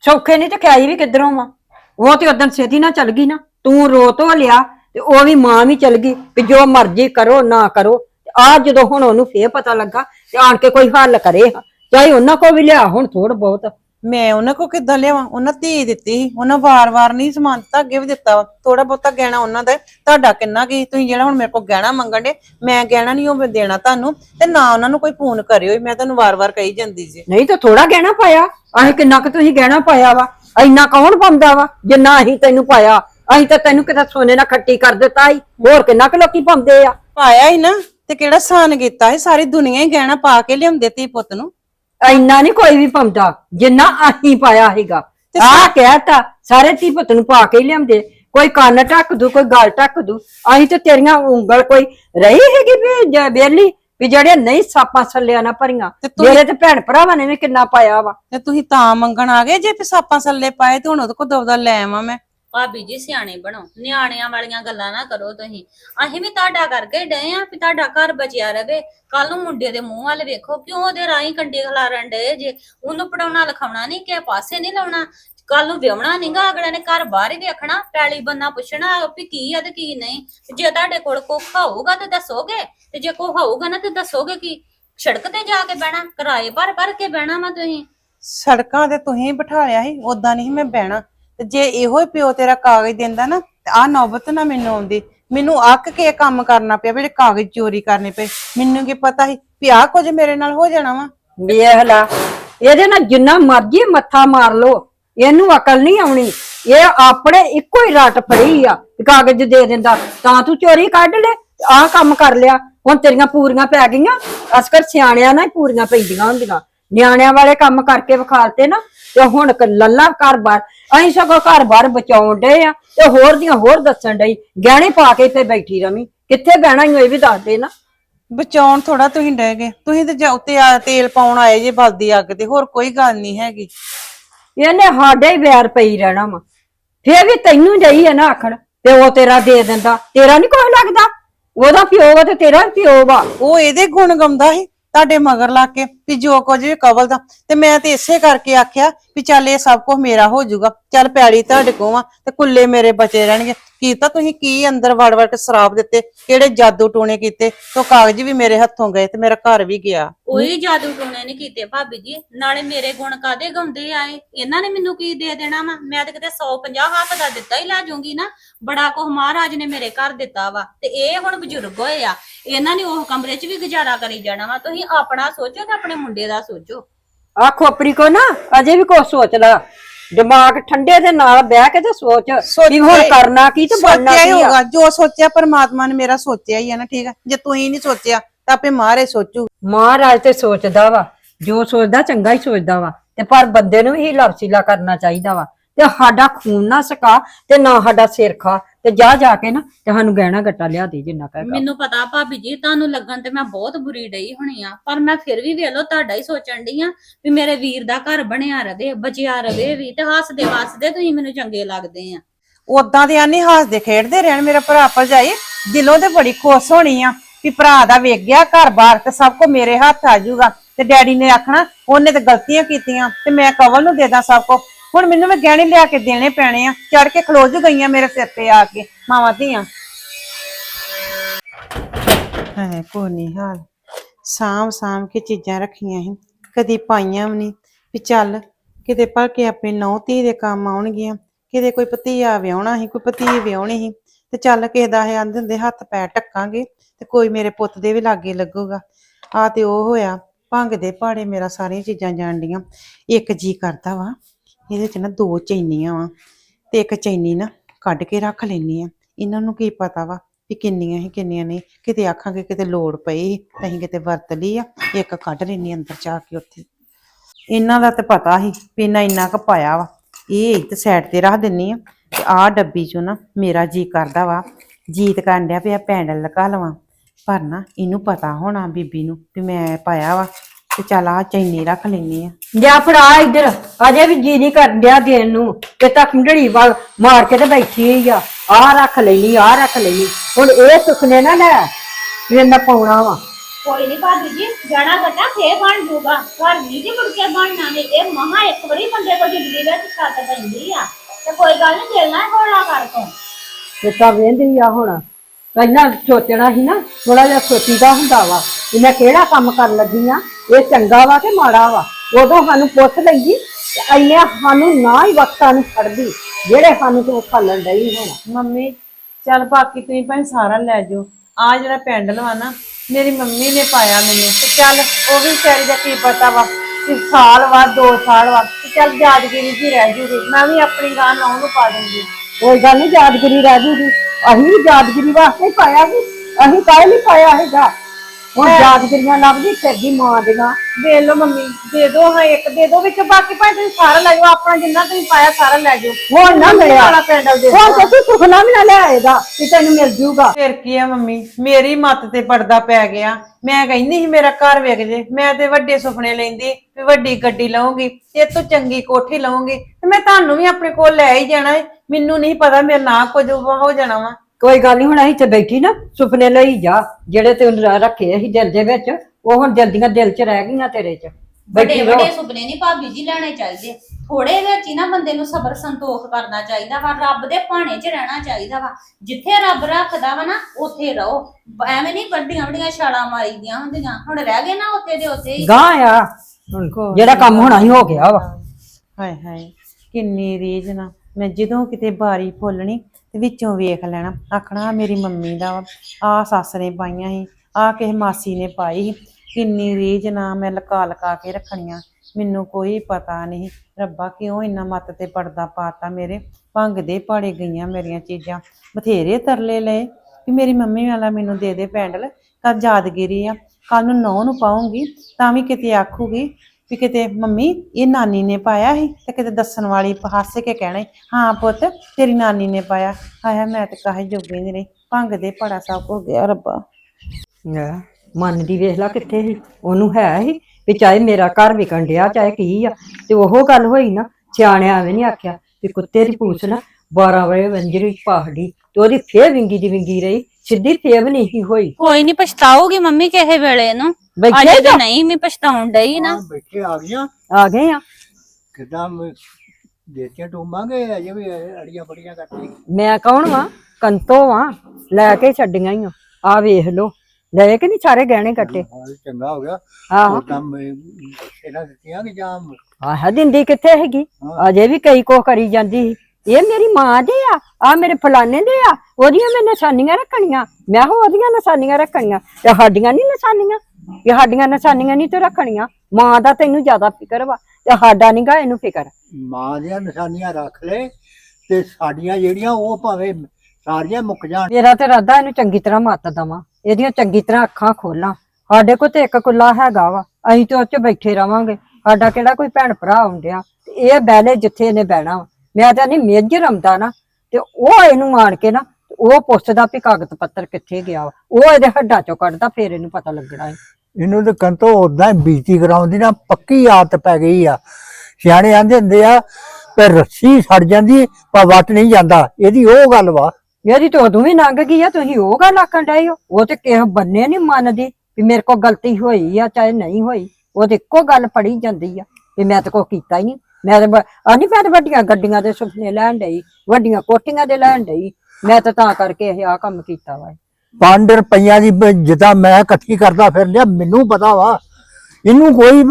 ਸੌਖੇ ਨਹੀਂ ਤੇ ਖਾਈ ਵੀ ਕਿੱਧਰੋਂ ਵਾ? ਉਹ ਤੇ ਉਦੋਂ ਛੇਤੀ ਨਾ ਚੱਲ ਗਈ ਨਾ ਤੂੰ ਰੋ ਧੋ ਲਿਆ ਤੇ ਉਹ ਵੀ ਮਾਂ ਵੀ ਚੱਲ ਗਈ ਵੀ ਜੋ ਮਰਜ਼ੀ ਕਰੋ ਨਾ ਕਰੋ। ਆ ਜਦੋਂ ਹੁਣ ਉਹਨੂੰ ਫੇਰ ਪਤਾ ਲੱਗਾ ਤੇ ਆਣ ਕੇ ਕੋਈ ਹੱਲ ਕਰੇ ਚਾਹੇ ਉਹਨਾਂ ਕੋ ਵੀ ਲਿਆ ਹੁਣ ਥੋੜ ਬਹੁਤ। ਮੈਂ ਉਹਨਾਂ ਕੋ ਕਿੱਦਾਂ ਲਿਆਵਾਂ? ਉਹਨਾਂ ਧੀ ਦਿੱਤੀ ਸੀ। ਉਹਨਾਂ ਵਾਰ-ਵਾਰ ਨਹੀਂ ਸਮਾਨ ਦਿੱਤਾ ਅੱਗੇ ਵੀ ਦਿੱਤਾ ਵਾ। ਥੋੜਾ ਬਹੁਤਾ ਗਹਿਣਾ ਉਹਨਾਂ ਦਾ। ਹੈ। ਤੁਹਾਡਾ ਕਿੰਨਾ ਕੀ? ਤੁਸੀਂ ਜਿਹੜਾ ਹੁਣ ਮੇਰੇ ਕੋਲ ਗਹਿਣਾ ਮੰਗਣ ਦੇ ਮੈਂ ਗਹਿਣਾ ਨਹੀਂ ਉਹ ਦੇਣਾ ਤੁਹਾਨੂੰ। ਤੇ ਨਾ ਉਹਨਾਂ ਨੂੰ ਕੋਈ ਫੋਨ ਕਰਿਓ ਮੈਂ ਤੁਹਾਨੂੰ ਵਾਰ-ਵਾਰ ਕਹੀ ਜਾਂਦੀ ਜੀ। ਨਹੀਂ ਤਾਂ ਥੋੜਾ ਗਹਿਣਾ ਪਾਇਆ। ਅਸੀਂ ਕਿੰਨਾ ਕੁ ਤੁਸੀਂ ਗਹਿਣਾ ਪਾਇਆ ਵਾ? ਇੰਨਾ ਕੌਣ ਪਾਉਂਦਾ ਵਾ? ਜਿੰਨਾ ਅਸੀਂ ਤੈਨੂੰ ਪਾਇਆ। ਅਸੀਂ ਤਾਂ ਤੈਨੂੰ ਕਿਤੇ ਸੋਨੇ ਨਾਲ ਖੱਟੀ ਕਰ ਦਿੱਤਾ ਹੀ ਹੋਰ ਕਿੰਨਾ ਕੁ ਲੋਕੀ ਪਾਉਂਦੇ ਆ? ਪਾਇਆ ਹੀ ਨਾ। ਤੇ ਕਿਹੜਾ ਸਾਨ ਕੀਤਾ ਹੈ ਸਾਰੀ ਦੁਨੀਆ ਹੀ ਗਹਿਣਾ ਪਾ ਕੇ ਲਿਆਉਂਦੇ ਤੀ ਪੁੱਤ ਨੂੰ। ਇੰਨਾ ਨਹੀਂ ਕੋਈ ਵੀ ਪਾਉਂਦਾ ਜਿੰਨਾ ਅਸੀਂ ਪਾਇਆ ਹੈਗਾ ਆਹ ਕਹਿਤਾ ਸਾਰੇ ਧੀਪਤ ਨੂੰ ਪਾ ਕੇ ਹੀ ਲਿਆਉਂਦੇ। ਕੋਈ ਕੰਨ ਢੱਕ ਦੂ ਕੋਈ ਗਲ ਢੱਕ ਦੂ ਅਸੀਂ ਤੇ ਤੇਰੀਆਂ ਉਂਗਲ ਕੋਈ ਰਹੀ ਹੈਗੀ ਵੀ ਵਿਹਲੀ ਵੀ ਜਿਹੜੇ ਨਹੀਂ ਸਾਪਾਂ ਸੱਲਿਆਂ ਨਾ ਭਰੀਆਂ। ਤੇ ਤੂੰ- ਮੇਰੇ ਤੇ ਭੈਣ ਭਰਾਵਾਂ ਨੇ ਵੀ ਕਿੰਨਾ ਪਾਇਆ ਵਾ। ਤੇ ਤੁਸੀਂ ਤਾਂ ਮੰਗਣ ਆ ਗਏ ਜੇ ਪਿਸਾਪਾਂ ਸੱਲੇ ਪਾਏ ਤੇ ਹੁਣ ਉਹਦੇ ਕੋਲ ਦਵਦਾ ਲੈ ਆਵਾਂ ਮੈਂ। ਭਾਬੀ ਜੀ ਸਿਆਣੇ ਬਣੋ, ਨਿਆਣਿਆਂ ਵਾਲੀਆਂ ਗੱਲਾਂ ਨਾ ਕਰੋ ਤੁਸੀਂ। ਅਸੀਂ ਵੀ ਤੁਹਾਡਾ ਕਰਕੇ ਡਏ ਆ ਵੀ ਤੁਹਾਡਾ ਘਰ ਬਚਿਆ ਰਵੇ। ਕੱਲ ਨੂੰ ਮੁੰਡੇ ਦੇ ਮੂੰਹ ਵੱਲ ਵੇਖੋ, ਕਿਉਂ ਉਹਦੇ ਰਾਹੀਂ ਕੰਡੇ ਖਲਾਰਨ ਡਏ ਜੇ? ਉਹਨੂੰ ਪੜਾਉਣਾ ਲਿਖਾਉਣਾ ਨਹੀਂ ਕਿ ਪਾਸੇ ਨਹੀਂ ਲਾਉਣਾ। ਕੱਲ ਨੂੰ ਵਿਆਹਣਾ ਨਹੀਂਗਾ ਅਗਲੇ ਨੇ ਘਰ ਬਾਹਰ ਹੀ ਵੇਖਣਾ, ਪੈਲੀ ਬੰਨਾ ਪੁੱਛਣਾ ਵੀ ਕੀ ਆ ਤੇ ਕੀ ਨਹੀਂ। ਜੇ ਤੁਹਾਡੇ ਕੋਲ ਕੁੱਖ ਹੋਊਗਾ ਤੇ ਦੱਸੋਗੇ? ਤੇ ਜੇ ਕੋ ਹੋਊਗਾ ਨਾ ਤੇ ਦੱਸੋਗੇ ਕੀ? ਸੜਕ ਤੇ ਜਾ ਕੇ ਬਹਿਣਾ, ਕਿਰਾਏ ਭਰ ਭਰ ਕੇ ਬਹਿਣਾ ਵਾ ਤੁਸੀਂ। ਸੜਕਾਂ ਤੇ ਤੁਸੀਂ ਬਿਠਾਇਆ ਸੀ ਉਦਾਂ ਨਹੀਂ ਮੈਂ ਬਹਿਣਾ। ਤੇ ਜੇ ਇਹੋ ਹੀ ਪਿਓ ਤੇਰਾ ਕਾਗਜ਼ ਦਿੰਦਾ ਨਾ, ਤੇ ਆ ਨੌਬਤ ਨਾ ਮੈਨੂੰ ਆਉਂਦੀ। ਮੈਨੂੰ ਅੱਕ ਕੇ ਇਹ ਕੰਮ ਕਰਨਾ ਪਿਆ ਵੀ ਜਿਹੜੇ ਕਾਗਜ਼ ਚੋਰੀ ਕਰਨੇ ਪਏ। ਮੈਨੂੰ ਕੀ ਪਤਾ ਸੀ ਵੀ ਆਹ ਕੁਝ ਮੇਰੇ ਨਾਲ ਹੋ ਜਾਣਾ ਵਾ। ਵੇਖ ਲਾ, ਇਹਦੇ ਨਾਲ ਜਿੰਨਾ ਮਰਜ਼ੀ ਮੱਥਾ ਮਾਰ ਲੋ ਇਹਨੂੰ ਅਕਲ ਨਹੀਂ ਆਉਣੀ। ਇਹ ਆਪਣੇ ਇੱਕੋ ਹੀ ਰੱਟ ਫੜੀ ਆ ਵੀ ਕਾਗਜ਼ ਦੇ ਦਿੰਦਾ। ਤਾਂ ਤੂੰ ਚੋਰੀ ਕੱਢ ਲੈ, ਆਹ ਕੰਮ ਕਰ ਲਿਆ। ਹੁਣ ਤੇਰੀਆਂ ਪੂਰੀਆਂ ਪੈ ਗਈਆਂ, ਅਸਕਰ ਸਿਆਣਿਆਂ ਨਾਲ ਹੀ ਪੂਰੀਆਂ ਪੈਂਦੀਆਂ ਹੁੰਦੀਆਂ। ਨਿਆਣਿਆਂ ਵਾਲੇ ਕੰਮ ਕਰਕੇ ਵਿਖਾਲਤੇ ਨਾ ਤੇ ਹੁਣ ਕ- ਲੱਲਾ ਘਰ-ਬਾਰ ਅਸੀਂ ਸਗੋਂ ਘਰ-ਬਾਰ ਬਚਾਉਣ ਡਏ ਆ ਤੇ ਹੋਰ ਦੀਆਂ ਹੋਰ ਦੱਸਣ ਡਈ ਗਹਿਣੇ ਪਾ ਕੇ ਇੱਥੇ ਬੈਠੀ ਰਵੀ ਕਿੱਥੇ ਬਹਿਣਾ ਈ ਓ ਇਹ ਵੀ ਦੱਸ ਦੇ ਨਾ। ਬਚਾਉਣ ਥੋੜਾ ਤੁਸੀਂ ਡਹਿ ਗਏ ਤੁਸੀਂ ਤੇ ਜਾ ਉੱਤੇ ਆ ਤੇਲ ਪਾਉਣ ਆਏ ਜੇ ਬਲਦੀ ਅੱਗ ਤੇ ਹੋਰ ਕੋਈ ਗੱਲ ਨਹੀਂ ਹੈਗੀ। ਇਹਨੇ ਸਾਡੇ ਹੀ ਵੈਰ ਪਈ ਰਹਿਣਾ ਵਾ। ਫੇਰ ਵੀ ਤੈਨੂੰ ਜਈ ਹੈ ਨਾ ਆਖਣ ਪਿਓ ਤੇਰਾ ਦੇ ਦਿੰਦਾ ਤੇਰਾ ਨਹੀਂ ਕੁਛ ਲੱਗਦਾ। ਉਹਦਾ ਪਿਓ ਵਾ ਤੇ ਤੇਰਾ ਵੀ ਪਿਓ ਵਾ। ਉਹ ਇਹਦੇ ਗੁਣ ਗਾਉਂਦਾ ਸੀ ਤੁਹਾਡੇ ਮਗਰ ਲਾ ਕੇ। ਵੀ ਜੋ ਕੁਝ ਵੀ ਕਵਲ ਦਾ, ਤੇ ਮੈਂ ਤੇ ਇਸੇ ਕਰਕੇ ਆਖਿਆ ਵੀ ਚੱਲ ਇਹ ਸਭ ਕੁਝ ਮੇਰਾ ਹੋ ਜਾਊਗਾ। ਚੱਲ ਪੈੜੀ ਤੁਹਾਡੇ ਕੋਲ ਆ ਤੇ ਕੁੱਲੇ ਮੇਰੇ ਬਚੇ ਰਹਿਣਗੇ। ਕੀ ਤੁਸੀਂ ਕੀ ਅੰਦਰ ਵੜ ਵੜ ਕੇ ਸ਼ਰਾਬ ਦਿੱਤੇ, ਕਿਹੜੇ ਜਾਦੂ ਟੋਣੇ ਕੀਤੇ, ਤੇ ਕਾਗਜ਼ ਵੀ ਮੇਰੇ ਹੱਥੋਂ ਗਏ ਤੇ ਮੇਰਾ ਘਰ ਵੀ ਗਿਆ। ਕੋਈ ਜਾਦੂ ਟੂਣੇ ਨਹੀਂ ਕੀਤੇ ਭਾਬੀ ਜੀ। ਨਾਲੇ ਮੇਰੇ ਗੁਣ ਕਾਦੇ ਗਾਉਂਦੇ ਆਏ ਇਹਨਾਂ ਨੇ ਮੈਨੂੰ ਕੀ ਦੇ ਦੇਣਾ ਵਾ? ਮੈਂ ਤੇ ਕਿਤੇ 150 ਹੱਥ ਦਾ ਦਿੱਤਾ ਹੀ ਲੈ ਜਾਊਂਗੀ ਨਾ। ਬੜਾ ਕੁਝ ਮਹਾਰਾਜ ਨੇ ਮੇਰੇ ਘਰ ਦਿੱਤਾ ਵਾ। ਤੇ ਇਹ ਹੁਣ ਬਜ਼ੁਰਗ ਹੋਏ ਆ। ਇਹਨਾਂ ਨੇ ਉਹ ਕਮਰੇ 'ਚ ਵੀ ਗੁਜ਼ਾਰਾ ਕਰੀ ਜਾਣਾ ਵਾ। ਤੁਸੀਂ ਆਪਣਾ ਸੋਚੋ ਤੇ ਆਪਣੇ ਮੁੰਡੇ ਦਾ ਸੋਚੋ। ਆ ਖੋਪਰੀ ਕੋ ਨਾ ਅਜੇ ਵੀ ਕੁਛ ਸੋਚ ਲੈ। ਦਿਮਾਗ ਠੰਡੇ ਦੇ ਨਾਲ ਬਹਿ ਕੇ ਤੇ ਸੋਚ ਵੀ ਹੁਣ ਕਰਨਾ ਕੀ ਤੇ ਬਣਨਾ ਸੋਚਿਆ ਹੀ ਕੀ ਆ? ਹੋਗਾ ਜੋ ਸੋਚਿਆ ਪਰਮਾਤਮਾ ਨੇ ਮੇਰਾ ਸੋਚਿਆ ਹੀ ਹੈ ਨਾ ਠੀਕ ਹੈ ਜੇ ਤੁਸੀਂ ਨਹੀਂ ਸੋਚਿਆ ਤਾਂ ਆਪੇ ਮਾਰੇ ਸੋਚੂ। ਮਹਾਰਾਜ ਤੇ ਸੋਚਦਾ ਵਾ। ਜੋ ਸੋਚਦਾ ਚੰਗਾ ਹੀ ਸੋਚਦਾ ਵਾ। ਤੇ ਪਰ ਬੰਦੇ ਨੂੰ ਹੀ ਲਵਸੀਲਾ ਕਰਨਾ ਚਾਹੀਦਾ ਵਾ। ਤੇ ਸਾਡਾ ਖੂਨ ਨਾ ਸਕਾ ਤੇ ਨਾ ਸਾਡਾ ਸਿਰ ਖਾ। ਤੇ ਜਾ ਜਾ ਕੇ ਨਾ ਤੇ ਸਾਨੂੰ ਗਹਿਣਾ ਗੱਟਾ ਲਿਆ ਦੇ ਜਿੰਨਾ ਕਹੇਗਾ ਮੈਨੂੰ ਪਤਾ ਭਾਬੀ ਜੀ ਤੁਹਾਨੂੰ ਲੱਗਣ ਤੇ ਮੈਂ ਬਹੁਤ ਬੁਰੀ ਡਈ ਹੋਣੀ ਆ ਪਰ ਮੈਂ ਫਿਰ ਵੀ ਵੇਲੋ ਤੁਹਾਡਾ ਹੀ ਸੋਚਣ ਡਈ ਆ ਵੀ ਮੇਰੇ ਵੀਰ ਦਾ ਘਰ ਬਣਿਆ ਰਵੇ ਬਚਿਆ ਰਵੇ ਵੀ ਤੇ ਹੱਸਦੇ ਵਸਦੇ ਤੁਸੀਂ ਮੈਨੂੰ ਚੰਗੇ ਲੱਗਦੇ ਆ। ਉਦਾਂ ਦੇ ਆਨੇ ਹੱਸਦੇ ਖੇਡਦੇ ਰਹਿਣ ਮੇਰਾ ਭਰਾ ਭਰਜਾਈ ਦਿਲੋਂ ਤੇ ਬੜੀ ਖੁਸ਼ ਹੋਣੀ ਆ ਵੀ ਭਰਾ ਦਾ ਵੇਖ ਗਿਆ ਘਰ-ਬਾਰ ਤੇ ਸਭ ਕੁਝ ਮੇਰੇ ਹੱਥ ਆ ਜਾਊਗਾ। ਤੇ ਡੈਡੀ ਨੇ ਆਖਣਾ ਉਹਨੇ ਤੇ ਗਲਤੀਆਂ ਕੀਤੀਆਂ ਤੇ ਮੈਂ ਕਵਲ ਨੂੰ ਦੇ ਦਾਂ ਸਭ ਕੁਝ ਹੁਣ ਮੈਨੂੰ ਵੀ ਗਹਿਣੇ ਲਿਆ ਕੇ ਦੇਣੇ ਪੈਣੇ ਆ। ਚੜ ਕੇ ਖਲੋਜ ਗਈਆਂ ਮੇਰੇ ਸਿਰ ਤੇ ਆ ਕੇ, ਮਾਵਾਂ ਧੀਆਂ। ਹੈ, ਕੋਈ ਨਹੀਂ ਹਾਲ। ਸਾਂਭ ਸਾਂਭ ਕੇ ਚੀਜ਼ਾਂ ਰੱਖੀਆਂ ਸੀ। ਕਦੀ ਪਾਈਆਂ ਵੀ ਨਹੀਂ ਵੀ ਚੱਲ, ਕਿਤੇ ਭਲ ਕੇ ਆਪਣੇ ਨੌ ਧੀ ਦੇ ਕੰਮ ਆਉਣਗੀਆਂ। ਕਿਤੇ ਕੋਈ ਭਤੀਆ ਵਿਆਹਣਾ ਸੀ, ਕੋਈ ਭਤੀ ਵਿਆਹਣੀ ਸੀ। ਤੇ ਚੱਲ ਕਿਸੇ ਦਾ ਇਹ ਆਂਦੇ ਹੁੰਦੇ ਹੱਥ ਪੈਰ ਟੱਕਾਂਗੇ ਤੇ ਕੋਈ ਮੇਰੇ ਪੁੱਤ ਦੇ ਵੀ ਲਾਗੇ ਲੱਗੂਗਾ। ਆ ਤੇ ਉਹ ਹੋਇਆ। ਭੰਗ ਦੇ ਪਾੜੇ ਮੇਰਾ ਸਾਰੀਆਂ ਚੀਜ਼ਾਂ ਜਾਣਦੀਆਂ ਇੱਕ ਜੀ ਕਰਦਾ ਵਾ। ਇਹਦੇ ਚ ਨਾ ਦੋ ਚੈਨੀਆਂ ਵਾ ਤੇ ਇੱਕ ਚੈਨੀ ਨਾ ਕੱਢ ਕੇ ਰੱਖ ਲੈਣੀ ਆ। ਇਹਨਾਂ ਨੂੰ ਕੀ ਪਤਾ ਵਾ ਵੀ ਕਿੰਨੀਆਂ ਹੀ ਕਿੰਨੀਆਂ ਨਹੀਂ ਕਿਤੇ ਆਖਾਂਗੇ ਕਿਤੇ ਲੋੜ ਪਈ ਤਾਂ ਅਸੀਂ ਕਿਤੇ ਵਰਤ ਲਈ ਆ, ਇੱਕ ਕੱਢ ਲੈਣੀ ਅੰਦਰ ਜਾ ਕੇ ਉੱਥੇ। ਇਹਨਾਂ ਦਾ ਤੇ ਪਤਾ ਸੀ ਵੀ ਇਹਨਾਂ ਇੰਨਾ ਕੁ ਪਾਇਆ ਵਾ। ਇਹ ਤੇ ਸਾਈਡ ਤੇ ਰੱਖ ਦਿੰਨੀ ਆ ਤੇ ਆਹ ਡੱਬੀ ਚੋਂ ਨਾ ਮੇਰਾ ਜੀ ਕਰਦਾ ਵਾ। ਜੀਤ ਕਰਨ ਡਿਆ ਪਿਆ ਪੈਂਡਲ ਲਗਾ ਲਵਾਂ। ਪਰ ਨਾ ਇਹਨੂੰ ਪਤਾ ਹੋਣਾ ਬੀਬੀ ਨੂੰ ਵੀ ਮੈਂ ਪਾਇਆ ਵਾ। ਤੇ ਚੱਲ ਆ ਚੈਨੀ ਰੱਖ ਲੈਨੀ ਆ। ਜਾ ਫੜਾ ਇੱਧਰ। ਅਜੇ ਵੀ ਜੀ ਨਹੀਂ ਕਰਨ ਡਿਆ ਦੇਣ ਨੂੰ। ਤੇ ਤਾਂ ਖੰਡੜੀ ਵਾਲ ਮਾਰ ਕੇ ਤੇ ਬੈਠੀ ਹੋਈ ਆ। ਆ ਰੱਖ ਲੈਣੀ ਆ ਰੱਖ ਲੈਣੀ। ਹੁਣ ਇਹ ਸੁਖਨੇ ਨਾ ਲੈ ਵੀ ਮੈਂ ਪਾਉਣਾ ਵਾ। ਕੋਈ ਨਹੀਂ ਭਾਬੀ ਜੀ ਜਾਣਾ ਗੱਟਾ ਫੇਰ ਬਣ ਜੂਗਾ ਘਰ ਨਹੀਂ ਜੀ ਮੁੜ ਕੇ ਬਣਨਾ ਨੇ ਇਹ ਮਹਾ ਇੱਕ ਵਾਰੀ ਬੰਦੇ ਕੋ ਜ਼ਿੰਦਗੀ ਵਿੱਚ ਛੱਤ ਪੈਂਦੀ ਆ। ਤੇ ਕੋਈ ਗੱਲ ਨਹੀਂ ਦਿਲਣਾ ਹੋਣਾ ਕਰ ਤੂੰ। ਇਹ ਤਾਂ ਵੇਂਦੀ ਆ ਹੁਣ। ਪਹਿਲਾਂ ਸੋਚਣਾ ਸੀ ਨਾ ਥੋੜਾ ਜਿਹਾ ਸੋਚੀਦਾ ਹੁੰਦਾ ਵਾ। ਵੀ ਮੈਂ ਕਿਹੜਾ ਕੰਮ ਕਰਨ ਲੱਗੀ ਆ? ਇਹ ਚੰਗਾ ਵਾ ਕਿ ਮਾੜਾ ਵਾ? ਉਦੋਂ ਸਾਨੂੰ ਪੁੱਛ ਲੈਂਦੀ ਤੇ ਐਨੇ ਸਾਨੂੰ ਨਾ ਹੀ ਵਕਤਾਂ ਨੂੰ ਛੱਡਦੀ ਜਿਹੜੇ ਸਾਨੂੰ ਤੋਂ ਖਾਲਣ ਡਈ ਹੁਣ। ਮੰਮੀ ਚੱਲ ਬਾਕੀ ਤੁਸੀਂ ਭਾਵੇਂ ਸਾਰਾ ਲੈ ਜਾਓ। ਆ ਜਿਹੜਾ ਪੈਂਡਲ ਵਾ ਨਾ ਮੇਰੀ ਮੰਮੀ ਨੇ ਪਾਇਆ ਮੈਨੂੰ। ਤੇ ਚੱਲ ਉਹ ਵੀ ਵਿਚਾਰੀ ਦਾ ਕੀ ਪਤਾ ਵਾ ਕਿ ਸਾਲ ਵਾ ਦੋ ਸਾਲ ਵਾ। ਤੇ ਚੱਲ ਯਾਦਗਿਰੀ ਜੀ ਰਹਿ ਜੂਗੀ। ਮੈਂ ਵੀ ਆਪਣੀ ਗਾਂ ਨੂੰ ਉਹਨੂੰ ਪਾ ਦੂੰਗੀ। ਕੋਈ ਗੱਲ ਨਹੀਂ ਯਾਦਗਿਰੀ ਰਹਿ ਜੂਗੀ। ਅਸੀਂ ਵੀ ਯਾਦਗਿਰੀ ਵਾਸਤੇ ਪਾਇਆ ਸੀ। ਅਸੀਂ ਕਾਹੇ ਨਹੀਂ ਪਾਇਆ ਹੈਗਾ? ਹੁਣ ਯਾਦਗਿਰੀਆਂ ਲੱਭਦੀ ਫਿਰਦੀ ਮਾਂ ਦੀਆਂ ਦੇ ਲਓ ਮੰਮੀ ਦੇ ਦੋ ਹਾਂ ਇੱਕ ਦੇ ਦੋ ਵਿੱਚ। ਬਾਕੀ ਭਾਵੇਂ ਤੁਸੀਂ ਸਾਰਾ ਲੈ ਜਾਓ ਆਪਣਾ ਜਿੰਨਾ ਤੁਸੀਂ ਪਾਇਆ ਸਾਰਾ ਲੈ ਜਾਓ। ਹੁਣ ਨਾ ਮਿਲਿਆ। ਵਾਲਾ ਪੈਂਡਲ ਦੇ ਹੁਣ ਤੁਸੀਂ ਸੁਖਨਾ ਵੀ ਨਾ ਲੈ ਆਏਗਾ ਕਿ ਤੈਨੂੰ ਮਿਲ ਜੂਗਾ। ਫਿਰ ਕੀ ਆ ਮੰਮੀ? ਮੇਰੀ ਮੱਤ ਤੇ ਪਰਦਾ ਪੈ ਗਿਆ। ਮੈਂ ਕਹਿੰਦੀ ਸੀ ਮੇਰਾ ਘਰ ਵੇਖ ਜੇ। ਮੈਂ ਤੇ ਵੱਡੇ ਸੁਪਨੇ ਲੈਂਦੀ ਵੀ ਵੱਡੀ ਗੱਡੀ ਲਵਾਂਗੀ ਇਹ ਤੋਂ ਚੰਗੀ ਕੋਠੀ ਲਵਾਂਗੀ ਤੇ ਮੈਂ ਤੁਹਾਨੂੰ ਵੀ ਆਪਣੇ ਕੋਲ ਲੈ ਹੀ ਜਾਣਾ ਮੈਨੂੰ ਨਹੀਂ ਪਤਾ ਮੇਰੇ ਨਾਲ ਕੁਝ ਹੋ ਜਾਣਾ ਵਾ। ਕੋਈ ਗੱਲ ਨਹੀਂ ਹੁਣ ਅਸੀਂ ਤੇ ਬੈਠੀ ਨਾ ਸੁਪਨੇ ਲਈ ਜਾ ਜਿਹੜੇ ਤੇ ਉਹਨੇ ਰੱਖੇ ਅਸੀਂ ਦਿਲ ਦੇ ਵਿੱਚ ਉਹ ਹੁਣ ਜਲਦੀਆਂ ਦਿਲ 'ਚ ਰਹਿ ਗਈਆਂ ਤੇਰੇ 'ਚ। ਬੈਠੀ ਵੱਡੇ ਰਹੋ। ਸੁਪਨੇ ਨਹੀਂ ਭਾਬੀ ਜੀ ਲੈਣੇ ਚਾਹੀਦੇ। ਥੋੜੇ ਵਿੱਚ ਹੀ ਨਾ ਬੰਦੇ ਨੂੰ ਸਬਰ ਸੰਤੋਖ ਕਰਨਾ ਚਾਹੀਦਾ ਵਾ ਰੱਬ ਦੇ ਭਾਣੇ 'ਚ ਰਹਿਣਾ ਚਾਹੀਦਾ ਵਾ। ਜਿੱਥੇ ਰੱਬ ਰੱਖਦਾ ਵਾ ਨਾ ਉੱਥੇ ਰਹੋ। ਐਵੇਂ ਨਹੀਂ ਵੱਡੀਆਂ ਵੱਡੀਆਂ ਛਾਲਾਂ ਮਾਰੀਦੀਆਂ ਹੁੰਦੀਆਂ। ਹੁਣ ਰਹਿ ਗਏ ਨਾ ਉੱਥੇ ਦੇ ਉੱਥੇ ਹੀ। ਗਾਂ ਆ। ਹੁਣ ਜਿਹੜਾ ਕੰਮ ਹੋਣਾ ਹੀ ਹੋ ਗਿਆ ਵਾ। ਹਾਏ ਹਾਏ। ਕਿੰਨੀ ਰੀਝ ਨਾ। ਮੈਂ ਜਦੋਂ ਕਿਤੇ ਬਾਰੀ ਫੁੱਲਣੀ ਤੇ ਵਿੱਚੋਂ ਵੇਖ ਲੈਣਾ। ਆਖਣਾ ਮੇਰੀ ਮੰਮੀ ਦਾ ਵਾ। ਆ ਸੱਸ ਨੇ ਪਾਈਆਂ ਸੀ। ਆ ਕਿਸੇ ਮਾਸੀ ਨੇ ਪਾਈ ਸੀ। ਕਿੰਨੀ ਰੀਝ ਨਾ ਮੈਂ ਲਕਾ ਲਕਾ ਕੇ ਰੱਖਣੀਆਂ। ਮੈਨੂੰ ਕੋਈ ਪਤਾ ਨਹੀਂ। ਰੱਬਾ, ਕਿਉਂ ਇੰਨਾ ਮੱਤ ਤੇ ਪਰਦਾ ਪਾਤਾ ਮੇਰੇ? ਭੰਗ ਦੇ ਪਾੜੇ ਗਈਆਂ ਮੇਰੀਆਂ ਚੀਜ਼ਾਂ। ਬਥੇਰੇ ਤਰਲੇ ਲਏ ਕਿ ਮੇਰੀ ਮੰਮੀ ਵਾਲਾ ਮੈਨੂੰ ਦੇ ਦੇ ਪੈਂਡਲ। ਕਦ ਯਾਦਗਿਰੀ ਆ। ਕੱਲ ਨੂੰ ਨੌ ਨੂੰ ਪਾਉਂਗੀ ਤਾਂ ਵੀ ਕਿਤੇ ਆਖੂਗੀ ਵੀ ਕਿਤੇ ਮੰਮੀ ਇਹ ਨਾਨੀ ਨੇ ਪਾਇਆ ਸੀ ਤੇ ਕਿਤੇ ਦੱਸਣ ਵਾਲੀ ਹੱਸ ਕੇ ਕਹਿਣਾ ਹਾਂ ਪੁੱਤ ਤੇਰੀ ਨਾਨੀ ਨੇ ਪਾਇਆ। ਹਾਏ ਮੈਂ ਤੇ ਕਾਹੇ ਜੋਗੀ ਨਹੀਂ ਰਹੀ ਭੰਗ ਦੇ ਪੜਾ ਸਭ ਹੋ ਗਿਆ ਰੱਬਾ। ਲੈ, ਮਨ ਦੀ ਵੇਖ ਲਾ ਕਿੱਥੇ ਸੀ। ਉਹਨੂੰ ਹੈ ਸੀ ਵੀ ਚਾਹੇ ਮੇਰਾ ਘਰ ਵਿਕਣ ਡਿਆ ਚਾਹੇ ਕੀ ਆ ਤੇ ਉਹ ਗੱਲ ਹੋਈ ਨਾ ਸਿਆਣਿਆਂ ਐਵੇਂ ਨਹੀਂ ਆਖਿਆ ਵੀ ਕੁੱਤੇ ਦੀ ਪੂਛ ਨਾ 12 ਵਜੇ ਵੰਜਰੀ ਪਹਾੜੀ ਤੇ ਉਹਦੀ ਫੇਰ ਵਿੰਗੀ ਦੀ ਵਿੰਗੀ ਰਹੀ ਸਿੱਧੀ ਫੇਰ ਵੀ ਨਹੀਂ ਸੀ ਹੋਈ। ਕੋਈ ਨਹੀਂ ਪਛਤਾਓਗੀ ਮੰਮੀ ਕਿਸੇ ਵੇਲੇ ਨੂੰ ਬੈਠੇ ਅਜੇ ਜਾ ਤਾਂ। ਨਹੀਂ ਮੈਂ ਪਛਤਾਉਣ ਡਈ ਨਾ। ਹਾਂ, ਬੈਠੇ ਆ ਗਈਆਂ। ਆ ਗਏ ਆ। ਕਿਦਾਂ ਦੇਤੀਆਂ ਟੂਮਾਂਗੇ ਅਜੇ ਵੀ ਅੜੀਆਂ ਬੜੀਆਂ ਕਰਦੇ ਮੈਂ ਕੌਣ ਵਾਂ? ਕੰਤੋ ਵਾਂ। ਲੈ ਕੇ ਛੱਡੀਆਂ ਹੀ ਆ। ਵੇਖ ਲੋ ਲੈ ਕੇ ਨਹੀਂ ਸਾਰੇ ਗਹਿਣੇ ਕੱਟੇ। ਹਾਲ ਚੰਗਾ ਹੋ ਗਿਆ। ਆਹੋ। ਉਦਾਂ ਇਹਨਾਂ ਦਿੱਤੀਆਂ ਕਿ ਜਾਂ ਆਹ ਦਿੰਦੀ ਕਿੱਥੇ ਹੈਗੀ। ਅਜੇ ਵੀ ਕਈ ਕੋ ਕਰੀ ਜਾਂਦੀ ਸੀ। ਇਹ ਮੇਰੀ ਮਾਂ ਦੇ ਆ। ਆ ਮੇਰੇ ਫਲਾਣੇ ਦੇ ਆ। ਉਹਦੀਆਂ ਮੈਂ ਨਿਸ਼ਾਨੀਆਂ ਰੱਖਣੀਆਂ। ਮੈਂ ਹੋ ਉਹਦੀਆਂ ਨਿਸ਼ਾਨੀਆਂ ਰੱਖਣੀਆਂ। ਤੇ ਸਾਡੀਆਂ ਨਹੀਂ ਨਿਸ਼ਾਨੀਆਂ। ਇਹ ਸਾਡੀਆਂ ਨਿਸ਼ਾਨੀਆਂ ਨਹੀਂ ਤੇ ਰੱਖਣੀਆਂ। ਮਾਂ ਦਾ ਤੈਨੂੰ ਜ਼ਿਆਦਾ ਫਿਕਰ ਵਾ ਤੇ ਸਾਡਾ ਨਹੀਂਗਾ ਇਹਨੂੰ ਫਿਕਰ। ਮਾਂ ਦੀਆਂ ਨਿਸ਼ਾਨੀਆਂ ਰੱਖ ਲੈ ਤੇ ਸਾਡੀਆਂ ਜਿਹੜੀਆਂ ਉਹ ਭਾਵੇਂ ਸਾਰੀਆਂ ਮੁੱਕ ਜਾਣ। ਮੇਰਾ ਤੇ ਰਾਦਾ ਇਹਨੂੰ ਚੰਗੀ ਤਰ੍ਹਾਂ ਮੱਤ ਦਵਾਂ। ਇਹਦੀਆਂ ਚੰਗੀ ਤਰ੍ਹਾਂ ਅੱਖਾਂ ਖੋਲਾਂ। ਸਾਡੇ ਕੋਲ ਤੇ ਇੱਕ ਕੁੱਲਾ ਹੈਗਾ ਵਾ। ਅਸੀਂ ਤੇ ਉਹ 'ਚ ਬੈਠੇ ਰਵਾਂਗੇ। ਸਾਡਾ ਕਿਹੜਾ ਕੋਈ ਭੈਣ ਭਰਾ ਤੇ ਇਹ ਬਹਿਲੇ ਜਿੱਥੇ ਇਹਨੇ ਬਹਿਣਾ ਵਾ। ਮੈਂ ਤਾਂ ਨਹੀਂ ਮੇਜਰ ਆਉਂਦਾ ਨਾ। ਤੇ ਉਹ ਇਹਨੂੰ ਮਾਰ ਕੇ ਨਾ ਤੇ ਉਹ ਪੁੱਛਦਾ ਵੀ ਕਾਗਜ਼ ਪੱਤਰ ਕਿੱਥੇ ਗਿਆ ਵਾ। ਉਹ ਇਹਦੇ ਹੱਡਾਂ ਚੋਂ ਕੱਢਦਾ ਫੇਰ ਇਹਨੂੰ ਪਤਾ ਲੱਗਣਾ ਏ ਇਹਨੂੰ ਤੇ ਕੰਤੋਂ ਉਦਾਂ ਹੀ ਬੀਤੀ ਕਰਾਉਂਦੀ ਨਾ, ਪੱਕੀ ਆਦਤ ਪੈ ਗਈ ਆ। ਸਿਆਣੇ ਆਂਦੇ ਹੁੰਦੇ ਆ ਪਰ ਰੱਸੀ ਸੜ ਜਾਂਦੀ, ਪਰ ਵੱਟ ਨਹੀਂ ਜਾਂਦਾ। ਇਹਦੀ ਉਹ ਗੱਲ ਵਾ। ਇਹਦੀ ਤਾਂ ਉਦੋਂ ਵੀ ਲੰਘ ਗਈ ਆ, ਤੁਸੀਂ ਉਹ ਗੱਲ ਆਖਣ ਡਏ ਹੋ? ਉਹ ਤੇ ਕਿਸੇ ਬੰਨੇ ਨਹੀਂ ਮੰਨਦੀ ਵੀ ਮੇਰੇ ਕੋਲ ਗਲਤੀ ਹੋਈ ਆ ਚਾਹੇ ਨਹੀਂ ਹੋਈ। ਉਹ ਤੇ ਇੱਕੋ ਗੱਲ ਫੜੀ ਜਾਂਦੀ ਆ ਵੀ ਮੈਂ ਤਾਂ ਕੋਈ ਕੀਤਾ ਹੀ ਨਹੀਂ। ਮੈਂ ਤਾਂ ਆਨੀ ਮੈਂ ਤਾਂ ਵੱਡੀਆਂ ਗੱਡੀਆਂ ਦੇ ਸੁਪਨੇ ਲੈਣ ਡਈ, ਵੱਡੀਆਂ ਕੋਠੀਆਂ ਦੇ ਲੈਣ ਡਈ। ਮੈਂ ਤਾਂ ਤਾਂ ਕਰਕੇ ਇਹ ਆ ਕੰਮ ਕੀਤਾ ਵਾ। ਪੰਜ ਰੁਪਈਆਂ ਦੀ ਜਿੱਦਾਂ ਮੈਂ ਇਕੱਠੀ ਕਰਦਾ ਫਿਰ ਲਿਆ ਮੈਨੂੰ ਪਤਾ ਵਾ। ਇਹਨੂੰ ਕੋਈ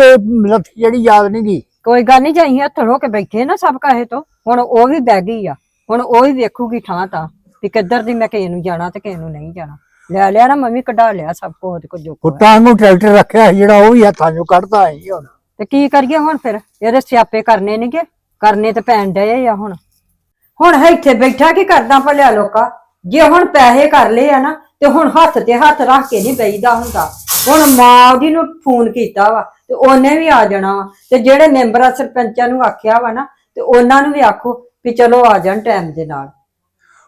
ਲੱਥੀ ਜਿਹੜੀ ਯਾਦ ਨਹੀਂ ਗਈ ਕੋਈ ਗੱਲ ਨਹੀਂ ਜਾਈ ਹੱਥ ਹੋ ਕੇ ਬੈਠੇ ਨਾ ਸਭ ਕਾਹੇ ਤੋਂ ਹੁਣ ਉਹ ਵੀ ਬਹਿ ਗਈ ਆ। ਹੁਣ ਉਹ ਵੀ ਵੇਖੂਗੀ ਥਾਂ ਤਾਂ ਵੀ ਕਿੱਧਰ ਦੀ ਮੈਂ ਕਿਸੇ ਨੂੰ ਜਾਣਾ ਤੇ ਕਿਸੇ ਨੂੰ ਨਹੀਂ ਜਾਣਾ। ਲੈ ਲਿਆ ਨਾ ਮੰਮੀ ਕਢਾ ਲਿਆ ਸਭ ਕੁਝ ਉਹਦੇ ਕੋਲ ਜੋ। ਕੁੱਤਾਂ ਨੂੰ ਟਰੈਕਟਰ ਰੱਖਿਆ ਜਿਹੜਾ ਉਹ ਵੀ ਹੱਥਾਂ 'ਚੋਂ ਕੱਢਦਾ ਹੈ ਹੁਣ। ਤੇ ਕੀ ਕਰੀਏ ਹੁਣ ਫਿਰ? ਇਹਦੇ ਸਿਆਪੇ ਕਰਨੇ ਨਹੀਂਗੇ ਕਰਨੇ ਤੇ ਪੈਣ ਡਏ ਆ ਹੁਣ। ਹੁਣ ਇੱਥੇ ਬੈਠਾ ਕੀ ਕਰਦਾ ਭਲਿਆ ਲੋਕਾ? ਜੇ ਹੁਣ ਪੈਸੇ ਕਰ ਲਏ ਆ ਨਾ ਤੇ ਹੁਣ ਹੱਥ ਤੇ ਹੱਥ ਰੱਖ ਕੇ ਨਹੀਂ ਬਈਦਾ ਹੁੰਦਾ। ਹੁਣ ਮਾਂ ਉਹਦੀ ਨੂੰ ਫੋਨ ਕੀਤਾ ਵਾ ਤੇ ਉਹਨੇ ਵੀ ਆ ਜਾਣਾ ਵਾ। ਤੇ ਜਿਹੜੇ ਮੈਂਬਰਾਂ ਸਰਪੰਚਾਂ ਨੂੰ ਆਖਿਆ ਵਾ ਨਾ ਤੇ ਉਹਨਾਂ ਨੂੰ ਵੀ ਆਖੋ ਵੀ ਚਲੋ ਆ ਜਾਣ ਟਾਈਮ ਦੇ ਨਾਲ।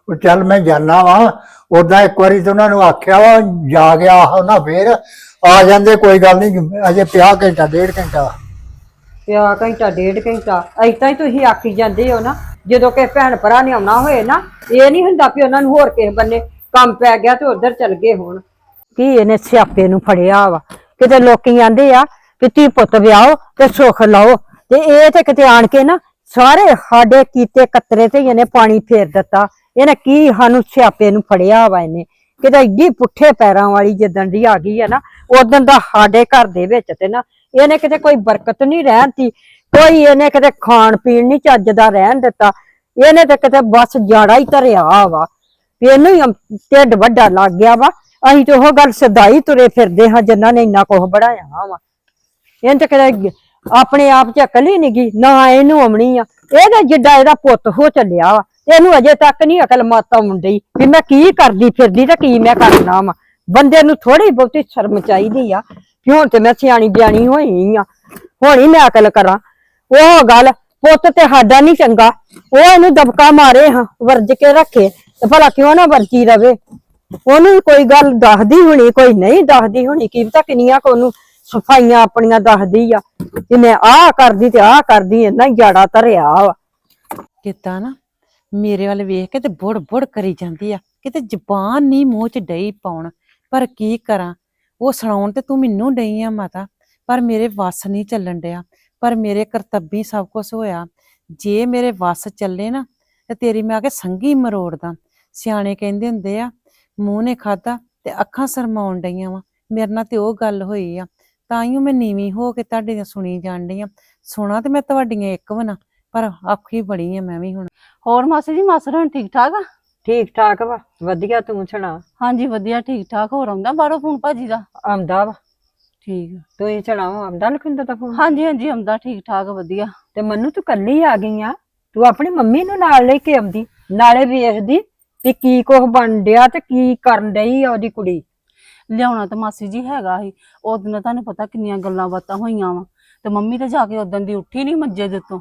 ਉਹ ਚੱਲ ਮੈਂ ਜਾਣਾ ਵਾ। ਉਦਾਂ ਇੱਕ ਵਾਰੀ ਤੇ ਉਹਨਾਂ ਨੂੰ ਆਖਿਆ ਵਾ ਜਾ ਗਿਆ ਉਹਨਾਂ ਫੇਰ। ਆ ਜਾਂਦੇ ਕੋਈ ਗੱਲ ਨਹੀਂ ਅਜੇ ਪਿਆ ਘੰਟਾ ਡੇਢ ਘੰਟਾ। ਪਿਆ ਘੰਟਾ ਡੇਢ ਘੰਟਾ। ਐਦਾਂ ਹੀ ਤੁਸੀਂ ਆਖੀ ਜਾਂਦੇ ਹੋ ਨਾ ਜਦੋਂ ਕਿ ਭੈਣ ਭਰਾ ਨੇ ਆਉਣਾ ਹੋਏ ਨਾ ਇਹ ਨਹੀਂ ਹੁੰਦਾ ਵੀ ਉਹਨਾਂ ਨੂੰ ਹੋਰ ਕਿਸੇ ਬੰਨੇ ਕੰਮ ਪੈ ਗਿਆ ਤੇ ਉਧਰ ਚਲ ਗਏ ਹੋਣ। ਕੀ ਇਹਨੇ ਸਿਆਪੇ ਨੂੰ ਫੜਿਆ ਵਾ? ਕਿਤੇ ਲੋਕੀ ਆਂਦੇ ਆ ਕਿ ਧੀ ਪੁੱਤ ਵਿਆਹੋ ਤੇ ਸੁੱਖ ਲਾਓ। ਤੇ ਇਹ ਤੇ ਕਿਤੇ ਆਣ ਕੇ ਨਾ ਸਾਰੇ ਸਾਡੇ ਕੀਤੇ ਕਤਰੇ ਤੇ ਇਹਨੇ ਪਾਣੀ ਫੇਰ ਦਿੱਤਾ। ਇਹਨੇ ਕੀ ਸਾਨੂੰ ਸਿਆਪੇ ਨੂੰ ਫੜਿਆ ਵਾ ਇਹਨੇ? ਕਿਤੇ ਏਡੀ ਪੁੱਠੇ ਪੈਰਾਂ ਵਾਲੀ ਜਿੱਦਣ ਦੀ ਆ ਗਈ ਹੈ ਨਾ ਉਦੋਂ ਦਾ ਸਾਡੇ ਘਰ ਦੇ ਵਿੱਚ ਤੇ ਨਾ ਇਹਨੇ ਕਿਤੇ ਕੋਈ ਬਰਕਤ ਨਹੀਂ ਰਹਿਣਤੀ ਕੋਈ ਇਹਨੇ ਕਿਤੇ ਖਾਣ ਪੀਣ ਨਹੀਂ ਚੱਜ ਦਾ ਰਹਿਣ ਦਿੱਤਾ। ਇਹਨੇ ਤੇ ਕਿਤੇ ਬਸ ਜਾੜਾ ਹੀ ਧਰਿਆ ਵਾ। ਵੀ ਇਹਨੂੰ ਹੀ ਢਿੱਡ ਵੱਡਾ ਲੱਗ ਗਿਆ ਵਾ। ਅਸੀਂ ਤੇ ਉਹ ਗੱਲ ਸਦਾਈ ਤੁਰੇ ਫਿਰਦੇ ਹਾਂ ਜਿਨ੍ਹਾਂ ਨੇ ਇੰਨਾ ਕੁਝ ਬੜਾਇਆ ਵਾ। ਇਹਨੇ ਤੇ ਕਿਤੇ ਆਪਣੇ ਆਪ ਚ ਅਕਲ ਹੀ ਨੀ ਗੀ ਨਾ ਇਹਨੂੰ ਆਉਣੀ ਆ। ਇਹਦਾ ਜਿੱਡਾ ਇਹਦਾ ਪੁੱਤ ਹੋ ਚੱਲਿਆ ਵਾ। ਇਹਨੂੰ ਅਜੇ ਤੱਕ ਨਹੀਂ ਅਕਲ ਮਤ ਆਉਂਦੀ ਵੀ ਮੈਂ ਕੀ ਕਰਦੀ ਫਿਰਦੀ ਤੇ ਕੀ ਮੈਂ ਕਰਨਾ ਵਾ। ਬੰਦੇ ਨੂੰ ਥੋੜੀ ਬਹੁਤੀ ਸ਼ਰਮ ਚਾਹੀਦੀ ਆ ਕਿ ਹੁਣ ਤੇ ਮੈਂ ਸਿਆਣੀ ਬਿਆਣੀ ਹੋਈ ਆ। ਹੁਣ ਹੀ ਮੈਂ ਅਕਲ ਕਰਾਂ। ਉਹ ਗੱਲ ਪੁੱਤ ਤੇ ਸਾਡਾ ਨਹੀਂ ਚੰਗਾ। ਉਹ ਇਹਨੂੰ ਦਬਕਾ ਮਾਰੇ ਹਾਂ, ਵਰਜ ਕੇ ਰੱਖੇ। ਤੇ ਭਲਾ ਕਿਉਂ ਨਾ ਵਰਜੀ ਰਵੇ? ਉਹਨੂੰ ਕੋਈ ਗੱਲ ਦੱਸਦੀ ਹੋਣੀ, ਕੋਈ ਨਹੀਂ ਦੱਸਦੀ ਹੋਣੀ, ਕੀ ਪਤਾ ਕਿੰਨੀਆਂ ਕੋ ਉਹਨੂੰ ਸਫਾਈਆਂ ਆਪਣੀਆਂ ਦੱਸਦੀ ਆ। ਕਿ ਮੈਂ ਆਹ ਕਰਦੀ ਤੇ ਆਹ ਕਰਦੀ, ਇੰਨਾ ਜਾੜਾ ਧਰਿਆ ਵਾ। ਕਿਤਾ ਨਾ, ਮੇਰੇ ਵੱਲ ਵੇਖ ਕੇ ਤੇ ਬੁੜ ਬੁੜ ਕਰੀ ਜਾਂਦੀ ਆ। ਕਿਤੇ ਜ਼ਬਾਨ ਨਹੀਂ ਮੂੰਹ 'ਚ ਡਈ ਪਾਉਣ। ਪਰ ਕੀ ਕਰਾਂ? ਉਹ ਸੁਣਾਉਣ ਤੇ ਤੂੰ ਮੈਨੂੰ ਡਈ ਆ ਮਾਤਾ। ਪਰ ਮੇਰੇ ਵੱਸ ਨਹੀਂ ਚੱਲਣ ਡਿਆ। ਪਰ ਮੇਰੇ ਕਰਤੱਬੀ ਸਭ ਕੁਝ ਹੋਇਆ। ਜੇ ਮੇਰੇ ਵੱਸ ਚੱਲੇ ਨਾ, ਤੇ ਤੇਰੀ ਮੈਂ ਆ ਕੇ ਸੰਗੀ ਮਰੋੜਦਾ। ਸਿਆਣੇ ਕਹਿੰਦੇ ਹੁੰਦੇ ਆ ਮੂੰਹ ਨੇ ਖਾਦਾ ਤੇ ਅੱਖਾਂ ਸਰਮਾਉਣ ਡਈਆਂ ਵਾ। ਮੇਰੇ ਨਾਲ ਤੇ ਉਹ ਗੱਲ ਹੋਈ ਆ। ਤਾਂ ਹੀ ਮੈਂ ਨੀਵੀਂ ਹੋ ਕੇ ਤੁਹਾਡੇ ਦੀਆਂ ਸੁਣੀ ਜਾਣ ਡਈ ਆ। ਸੁਣਾ ਤੇ ਮੈਂ ਤੁਹਾਡੀਆਂ ਇੱਕ ਵਨਾ ਪਰ ਆਖੀ ਬੜੀ ਆ ਮੈਂ ਵੀ ਹੁਣ। ਹੋਰ ਮਾਸੀ ਜੀ ਮਾਸਰ ਹੁਣ ਠੀਕ ਠਾਕ ਆ? ਠੀਕ ਠਾਕ ਵਾ ਵਧੀਆ ਤੂੰ ਸੁਣਾ? ਹਾਂਜੀ ਵਧੀਆ ਠੀਕ ਠਾਕ। ਹੋਰ ਆਉਂਦਾ ਬਾਹਰੋਂ ਫੋਨ ਭਾਜੀ ਦਾ? ਆਉਂਦਾ ਵਾ। ਠੀਕ ਆ। ਤੂੰ ਹੀ ਸੁਣਾ ਆਉਂਦਾ ਲਖਿੰਦਰ ਦਾ ਫੋਨ? ਹਾਂਜੀ ਹਾਂਜੀ ਆਉਂਦਾ ਠੀਕ ਠਾਕ ਵਧੀਆ। ਤੇ ਮੰਨੂ ਤੂੰ ਕੱਲੀ ਆ ਗਈ ਆ? ਤੂੰ ਆਪਣੀ ਮੰਮੀ ਨੂੰ ਨਾਲ ਲੈ ਕੇ ਆਉਂਦੀ ਨਾਲੇ ਵੇਖਦੀ ਕਿ ਕੀ ਕੁਝ ਬਣ ਡਿਆ ਤੇ ਕੀ ਕਰਨ ਡਈ ਆ ਉਹਦੀ ਕੁੜੀ? ਲਿਆਉਣਾ ਤਾਂ ਮਾਸੀ ਜੀ ਹੈਗਾ ਸੀ। ਉਹ ਦਿਨ ਤੁਹਾਨੂੰ ਪਤਾ ਕਿੰਨੀਆਂ ਗੱਲਾਂ ਬਾਤਾਂ ਹੋਈਆਂ ਵਾ। ਤੇ ਮੰਮੀ ਤੇ ਜਾ ਕੇ ਉਦੋਂ ਦੀ ਉੱਠੀ ਨਹੀਂ ਮੰਜੇ ਦੇ ਤੋਂ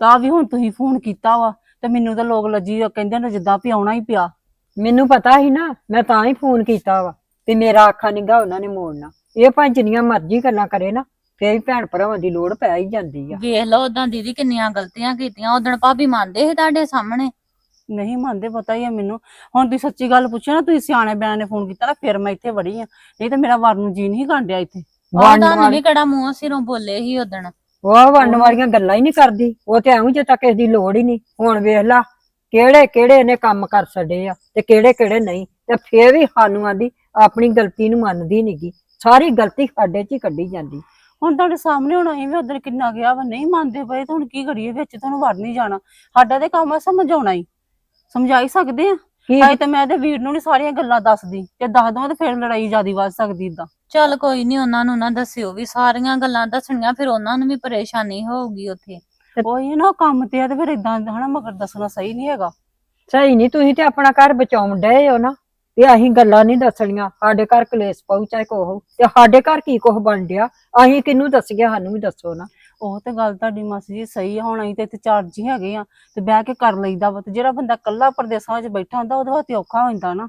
ਤਾਂ ਵੀ ਹੁਣ ਤੁਸੀਂ ਫੋਨ ਕੀਤਾ ਵਾ ਤੇ ਮੈਨੂੰ ਤਾਂ ਲੋਕ ਲੱਜੀ ਕਹਿੰਦੇ ਨੇ ਜਿੱਦਾਂ ਵੀ ਆਉਣਾ ਹੀ ਪਿਆ। ਮੈਨੂੰ ਪਤਾ ਸੀ ਨਾ ਮੈਂ ਤਾਂ ਹੀ ਫੋਨ ਕੀਤਾ ਵਾ ਤੇ ਮੇਰਾ ਆਖਾ ਨਿਗਾ ਉਹਨਾਂ ਨੇ ਮੋੜਨਾ। ਇਹ ਭਾਵੇਂ ਜਿੰਨੀਆਂ ਮਰਜ਼ੀ ਗੱਲਾਂ ਕਰੇ ਨਾ ਫੇਰ ਵੀ ਭੈਣ ਭਰਾਵਾਂ ਦੀ ਲੋੜ ਪੈ ਹੀ ਜਾਂਦੀ ਆ। ਵੇਖ ਲਓ ਉਦਾਂ ਦੀਦੀ ਕਿੰਨੀਆਂ ਗਲਤੀਆਂ ਕੀਤੀਆਂ। ਉਦੋਂ ਭਾਬੀ ਮੰਨਦੇ ਸੀ ਤੁਹਾਡੇ ਸਾਹਮਣੇ। ਨਹੀਂ ਮੰਨਦੇ ਪਤਾ ਹੀ ਆ ਮੈਨੂੰ। ਹੁਣ ਤੁਸੀਂ ਸੱਚੀ ਗੱਲ ਪੁੱਛੋ ਨਾ ਤੁਸੀਂ ਸਿਆਣੇ ਬਿਆਣੇ ਨੇ ਫੋਨ ਕੀਤਾ ਨਾ ਫਿਰ ਮੈਂ ਇੱਥੇ ਵੜੀ ਆ। ਨਹੀਂ ਤਾਂ ਮੇਰਾ ਵਰ ਨੂੰ ਜੀ ਨਹੀਂ ਕਾਂਡਿਆ ਇੱਥੇ। ਵਾਲੀ ਕਿਹੜਾ ਮੂੰਹ ਸਿਰੋਂ ਬੋਲੇ ਸੀ ਉਦੋਂ ਉਹ ਵੰਡ ਵਾਲੀਆਂ ਗੱਲਾਂ ਹੀ ਨਹੀਂ ਕਰਦੀ। ਉਹ ਤੇ ਐਵੇਂ ਜੇ ਤੱਕ ਇਸ ਦੀ ਲੋੜ ਹੀ ਨਹੀਂ। ਹੁਣ ਵੇਖ ਲਾ ਕਿਹੜੇ ਕਿਹੜੇ ਨੇ ਕੰਮ ਕਰ ਛੱਡੇ ਆ ਤੇ ਕਿਹੜੇ ਕਿਹੜੇ ਨਹੀਂ। ਤੇ ਫੇਰ ਵੀ ਸਾਨੂੰ ਆਂਦੀ ਆਪਣੀ ਗਲਤੀ ਨੂੰ ਮੰਨਦੀ ਨਹੀਂਗੀ ਸਾਰੀ ਗਲਤੀ ਸਾਡੇ 'ਚ ਹੀ ਕੱਢੀ ਜਾਂਦੀ। ਹੁਣ ਤੁਹਾਡੇ ਸਾਹਮਣੇ ਹੁਣ ਅਸੀਂ ਵੀ ਉਧਰ ਕਿੰਨਾ ਗਿਆ ਵਾ। ਨਹੀਂ ਮੰਨਦੇ ਪਏ ਤਾਂ ਹੁਣ ਕੀ ਕਰੀਏ? ਵਿੱਚ ਤੁਹਾਨੂੰ ਵੜ ਨਹੀਂ ਜਾਣਾ। ਸਾਡਾ ਤੇ ਕੰਮ ਆ ਸਮਝਾਉਣਾ ਹੀ। ਸਮਝਾ ਹੀ ਸਕਦੇ ਆ? ਕੀ? ਅਜੇ ਤਾਂ ਮੈਂ ਤੇ ਵੀਰ ਨੂੰ ਨਹੀਂ ਸਾਰੀਆਂ ਗੱਲਾਂ ਦੱਸਦੀ ਤੇ ਦੱਸ ਦਵਾਂ ਤੇ ਫਿਰ ਲੜਾਈ ਜਿਆਦੀ ਵੱਧ ਸਕਦੀ ਇਦਾਂ ਚੱਲ ਕੋਈ ਨਹੀਂ ਉਹਨਾਂ ਨੂੰ ਨਾ ਦੱਸਿਓ ਵੀ ਸਾਰੀਆਂ ਗੱਲਾਂ ਦੱਸਣੀਆਂ ਫਿਰ ਉਹਨਾਂ ਨੂੰ ਵੀ ਪਰੇਸ਼ਾਨੀ ਹੋਊਗੀ ਉੱਥੇ। ਉਹੀ ਨਾ ਕੰਮ ਤੇ ਆ ਤੇ ਫਿਰ ਇਦਾਂ ਹਨਾ ਮਗਰ ਦੱਸਣਾ ਸਹੀ ਨਹੀਂ ਹੈਗਾ। ਸਹੀ ਨਹੀਂ ਤੁਸੀਂ ਤੇ ਆਪਣਾ ਘਰ ਬਚਾਉਣ ਡਏ ਹੋ ਨਾ ਤੇ ਅਸੀਂ ਗੱਲਾਂ ਨਹੀਂ ਦੱਸਣੀਆਂ ਸਾਡੇ ਘਰ ਕਲੇਸ਼ ਪਊ ਚਾਹੇ ਕੋਹ ਤੇ ਸਾਡੇ ਘਰ ਕੀ ਕੁਝ ਬਣ ਡਿਆ ਅਸੀਂ ਕਿਹਨੂੰ ਦੱਸੀਏ ਸਾਨੂੰ ਵੀ ਦੱਸੋ ਨਾ। ਉਹ ਤੇ ਗੱਲ ਤੁਹਾਡੀ ਮਾਸੀ ਜੀ ਸਹੀ ਆ, ਹੁਣ ਅਸੀਂ ਤੇ ਇੱਥੇ ਚਾਰ ਜੀ ਹੈਗੇ ਆ ਤੇ ਬਹਿ ਕੇ ਕਰ ਲਈਦਾ ਵਾ ਤੇ ਜਿਹੜਾ ਬੰਦਾ ਇਕੱਲਾ ਪ੍ਰਦੇਸਾਂ ਚ ਬੈਠਾ ਹੁੰਦਾ, ਉਹਦੇ ਵਾਸਤੇ ਔਖਾ ਹੋ ਜਾਂਦਾ ਨਾ।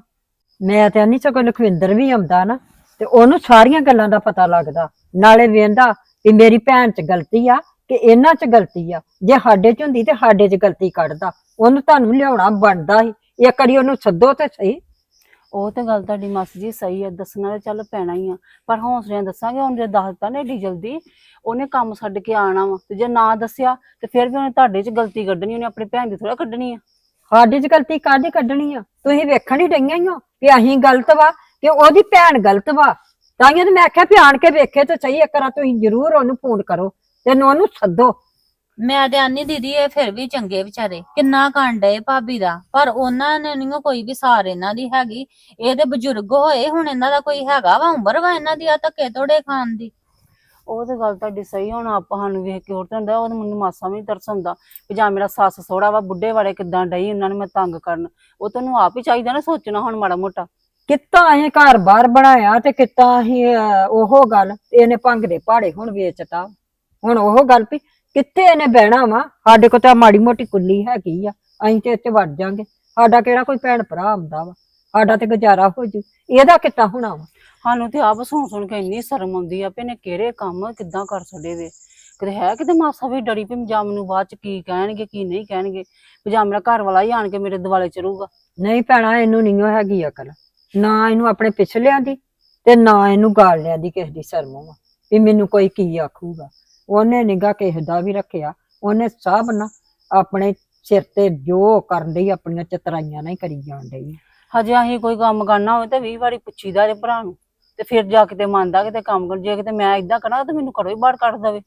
ਮੈਂ ਤੇ ਨਹੀਂ ਸਗੋਂ ਲਖਵਿੰਦਰ ਵੀ ਆਉਂਦਾ ਨਾ ਤੇ ਉਹਨੂੰ ਸਾਰੀਆਂ ਗੱਲਾਂ ਦਾ ਪਤਾ ਲੱਗਦਾ। ਨਾਲੇ ਵੇਂਦਾ ਵੀ ਮੇਰੀ ਭੈਣ 'ਚ ਗਲਤੀ ਆ ਕਿ ਇਹਨਾਂ 'ਚ ਗਲਤੀ ਆ। ਜੇ ਸਾਡੇ 'ਚ ਹੁੰਦੀ ਤੇ ਸਾਡੇ 'ਚ ਗਲਤੀ ਕੱਢਦਾ। ਉਹਨੂੰ ਤੁਹਾਨੂੰ ਲਿਆਉਣਾ ਬਣਦਾ ਸੀ। ਇੱਕ ਵਾਰੀ ਉਹਨੂੰ ਸੱਦੋ ਤੇ ਸਹੀ। ਉਹ ਤੇ ਗੱਲ ਤੁਹਾਡੀ ਮਾਸੀ ਜੀ ਸਹੀ ਹੈ ਦੱਸਣਾ ਤੇ ਚੱਲ ਪੈਣਾ ਹੀ ਆ। ਪਰ ਹੌਸਲਿਆਂ ਦੱਸਾਂਗੇ, ਹੁਣ ਜੇ ਦੱਸਤਾ ਨਾ ਏਡੀ ਜਲਦੀ, ਉਹਨੇ ਕੰਮ ਛੱਡ ਕੇ ਆਣਾ ਵਾ, ਤੇ ਜੇ ਨਾ ਦੱਸਿਆ, ਤੇ ਫਿਰ ਵੀ ਉਹਨੇ ਤੁਹਾਡੇ 'ਚ ਗਲਤੀ ਕੱਢਣੀ, ਉਹਨੇ ਆਪਣੀ ਭੈਣ ਦੀ ਥੋੜਾ ਕੱਢਣੀ ਆ। ਸਾਡੀ 'ਚ ਗਲਤੀ ਕਾਹਦੀ ਕੱਢਣੀ ਆ? ਤੁਸੀਂ ਵੇਖਣ ਹੀ ਡਈਆਂ ਹੀ ਹੋ ਵੀ ਅਸੀਂ ਗਲਤ ਵਾ, ਕਿ ਉਹਦੀ ਭੈਣ ਗਲਤ ਵਾ। ਤਾਂ ਹੀ ਤੇ ਮੈਂ ਆਖਿਆ ਵੀ ਆਣ ਕੇ ਵੇਖੇ ਤੇ ਸਹੀ ਇੱਕ ਵਾਰ ਤੁਸੀਂ ਜ਼ਰੂਰ ਉਹਨੂੰ ਫੋਨ ਕਰੋ, ਤੇ ਉਹਨੂੰ ਸੱਦੋ। ਮੈਂ ਤੇ ਆਨੀ ਦੀਦੀ ਇਹ ਫਿਰ ਵੀ ਚੰਗੇ ਵਿਚਾਰੇ। ਕਿੰਨਾ ਕਾਂਡ ਏ ਭਾਬੀ ਦਾ। ਪਰ ਉਹਨਾਂ ਨੇ ਨਹੀਂ ਕੋਈ ਵੀ ਸਾਰ ਇਹਨਾਂ ਦੀ ਹੈਗੀ। ਇਹ ਤੇ ਬਜ਼ੁਰਗ ਹੋਏ ਹੁਣ ਇਹਨਾਂ ਦਾ ਕੋਈ ਹੈਗਾ ਵਾ ਉਮਰ ਵਾ ਇਹਨਾਂ ਦੀ ਆ ਧੱਕੇ ਤੋੜੇ ਖਾਣ ਦੀ। ਉਹ ਤੇ ਗੱਲ ਤੁਹਾਡੀ ਸਹੀ ਹੁਣ ਆਪਾਂ ਸਾਨੂੰ ਵੇਖ ਕੇ ਹੋਰ ਤਾਂ ਹੁੰਦਾ ਉਹ ਤਾਂ ਮੈਨੂੰ ਮਾਸਾ ਵੀ ਨੀ ਤਰਸ ਵੀ ਜਾਂ ਮੇਰਾ ਸੱਸ ਸੋਹਰਾ ਵਾ ਬੁੱਢੇ ਵਾਲੇ ਕਿਦਾਂ ਡਈ ਉਹਨਾਂ ਨੂੰ ਮੈਂ ਤੰਗ ਕਰਨ। ਉਹ ਤੈਨੂੰ ਆਪ ਹੀ ਚਾਹੀਦਾ ਨਾ ਸੋਚਣਾ ਹੁਣ ਮਾੜਾ ਮੋਟਾ। ਕਿੱਤਾ ਅਸੀਂ ਘਰ ਬਾਰ ਬਣਾਇਆ ਤੇ ਕਿੱਤਾ ਅਸੀਂ ਅਹ, ਉਹ ਗੱਲ ਇਹਨੇ ਭੰਗ ਦੇ ਪਹਾੜੇ ਹੁਣ ਵੇਚਤਾ। ਹੁਣ ਉਹ ਗੱਲ ਵੀ ਕਿੱਥੇ ਇਹਨੇ ਬਹਿਣਾ ਵਾ? ਸਾਡੇ ਕੋਲ ਤਾਂ ਮਾੜੀ ਮੋਟੀ ਕੁੱਲੀ ਹੈਗੀ ਆ। ਅਸੀਂ ਤੇ ਇੱਥੇ ਵੜ ਜਾਾਂਗੇ। ਸਾਡਾ ਕਿਹੜਾ ਕੋਈ ਭੈਣ ਭਰਾ ਆਉਂਦਾ ਵਾ? ਸਾਡਾ ਤੇ ਗੁਜ਼ਾਰਾ ਹੋ ਜੂ। ਇਹਦਾ ਕਿੱਤਾ ਹੋਣਾ ਵਾ? ਸਾਨੂੰ ਤੇ ਆਪ ਸੁਣ ਸੁਣ ਕੇ ਇੰਨੀ ਸ਼ਰਮ ਆਉਂਦੀ ਆ ਵੀ ਇਹਨੇ ਕਿਹੜੇ ਕੰਮ ਕਿੱਦਾਂ ਕਰ ਛੱਡੇ ਵੇ। ਕਿਤੇ ਹੈ ਕਿਤੇ ਮਾਸਾ ਵੀ ਡਰੀ ਵੀ ਜਾਂ ਮੈਨੂੰ ਬਾਅਦ ਚ ਕੀ ਕਹਿਣਗੇ ਕੀ ਨਹੀਂ ਕਹਿਣਗੇ। ਜਾਂ ਮੇਰਾ ਘਰ ਵਾਲਾ ਹੀ ਆਣ ਕੇ ਮੇਰੇ ਦਿਵਾਲੇ ਚ ਰਹੂਗਾ। ਨਹੀਂ ਭੈਣਾ ਇਹਨੂੰ ਨਹੀਂ ਹੈਗੀ ਅਕਲ। ਨਾ ਇਹਨੂੰ ਆਪਣੇ ਪਿਛਲਿਆਂ ਦੀ ਤੇ ਨਾ ਇਹਨੂੰ ਗਾਲਿਆਂ ਦੀ ਕਿਸੇ ਦੀ ਸ਼ਰਮ ਵਾ। ਵੀ ਮੈਨੂੰ ਕੋਈ ਕੀ ਆਖੂਗਾ। ਉਹਨੇ ਨਿਗਾ ਕਿਸੇ ਦਾ ਵੀ ਰੱਖਿਆ ਉਹਨੇ ਸਭ ਨਾ ਆਪਣੇ ਸਿਰ ਤੇ ਜੋ ਕਰਨ ਡਈ ਆਪਣੀਆਂ ਚਤਰਾਈਆਂ ਨਾਲ ਹੀ ਕਰੀ ਜਾਣ ਡਈ। ਹਜੇ ਅਸੀਂ ਕੋਈ ਕੰਮ ਕਰਨਾ ਹੋਵੇ ਤੇ 20 ਵਾਰੀ ਪੁੱਛੀਦਾ ਜੇ ਭਰਾ ਨੂੰ ਤੇ ਫਿਰ ਜਾ ਕਿਤੇ ਮੰਨਦਾ ਕਿਤੇ ਕੰਮ ਕਰ ਜੇ ਕਿਤੇ ਮੈਂ ਇਦਾਂ ਕਰਾਂ ਤਾਂ ਮੈਨੂੰ ਘਰੋਂ ਹੀ ਬਾਹਰ ਕੱਢ ਦੇਵੇ।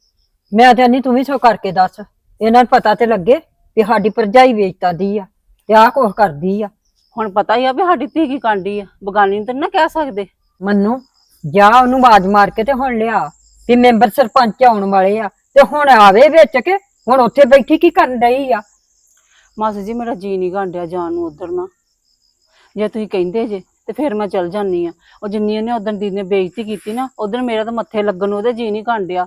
ਮੈਂ ਤੇ ਨਹੀਂ ਤੂੰ ਵੀ ਸੋ ਕਰਕੇ ਦੱਸ ਇਹਨਾਂ ਨੂੰ ਪਤਾ ਤੇ ਲੱਗੇ ਵੀ ਸਾਡੀ ਭਰਜਾਈ ਵੇਚਤਾ ਦੀ ਆ ਤੇ ਆਹ ਕੁਛ ਕਰਦੀ ਆ। ਹੁਣ ਪਤਾ ਹੀ ਆ ਵੀ ਸਾਡੀ ਧੀ ਕੀ ਕਾਂਡੀ ਆ ਬਗਾਨੀ ਨੂੰ ਤਾਂ ਨੀ ਨਾ ਕਹਿ ਸਕਦੇ। ਮੰਨੂ ਜਾ ਉਹਨੂੰ ਆਵਾਜ਼ ਮਾਰ ਕੇ ਤੇ ਹੁਣ ਲਿਆ। ਵੀ ਮੈਂਬਰ ਸਰਪੰਚ ਆਉਣ ਵਾਲੇ ਆ ਤੇ ਹੁਣ ਆਵੇ ਵਿੱਚ ਕੇ ਹੁਣ ਉੱਥੇ ਬੈਠੀ ਕੀ ਕਰਨ ਡਈ ਆ? ਮਾਸੀ ਜੀ ਮੇਰਾ ਜੀ ਨਹੀਂ ਗਾਂਡਿਆ ਜਾਣ ਨੂੰ ਉਧਰ ਨਾ। ਜੇ ਤੁਸੀਂ ਕਹਿੰਦੇ ਜੇ ਤੇ ਫਿਰ ਮੈਂ ਚਲ ਜਾਨੀ ਆ। ਉਹ ਜਿੰਨੀ ਉਹਨੇ ਉਦੋਂ ਦੀ ਨੇ ਬੇਇੱਜ਼ਤੀ ਕੀਤੀ ਨਾ ਉਧਰ ਮੇਰਾ ਤਾਂ ਮੱਥੇ ਲੱਗਣ ਨੂੰ ਉਹਦੇ ਜੀ ਨਹੀਂ ਗਾਂਡਿਆ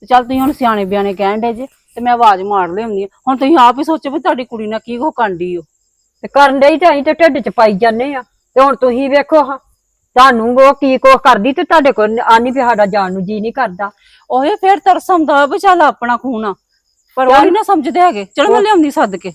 ਤੇ ਚੱਲ ਤੁਸੀਂ ਹੁਣ ਸਿਆਣੇ ਬਿਆਣੇ ਕਹਿਣ ਡੇ ਜੇ ਤੇ ਮੈਂ ਆਵਾਜ਼ ਮਾਰ ਲਿਆਉਂਦੀ ਆ। ਹੁਣ ਤੁਸੀਂ ਆਪ ਹੀ ਸੋਚੋ ਵੀ ਤੁਹਾਡੀ ਕੁੜੀ ਨਾਲ ਕੀ ਕੋ ਕਾਂਡੀ ਓ। ਤੇ ਕਰਨ ਡਈ ਤੇ ਅਸੀਂ ਤੇ ਢਿੱਡ ਚ ਪਾਈ ਜਾਂਦੇ ਆ। ਤੇ ਹੁਣ ਤੁਸੀਂ ਵੇਖੋ ਹਾਂ ਤੁਹਾਨੂੰ ਉਹ ਕੀ ਕੁਛ ਕਰਦੀ ਤੇ ਤੁਹਾਡੇ ਕੋਲ ਆਨੀ ਵੀ ਸਾਡਾ ਜਾਣ ਨੂੰ ਜੀ ਨਹੀਂ ਕਰਦਾ। ਉਹੇ ਫਿਰ ਤਰਸ ਆਉਂਦਾ ਵੀ ਚੱਲ ਆਪਣਾ ਖੂਨ ਆ। ਪਰ ਉਹ। ਨਹੀਂ ਨਾ ਸਮਝਦੇ ਹੈਗੇ। ਚਲੋ ਮੈਂ ਲਿਆਉਂਦੀ ਸੱਦ ਕੇ।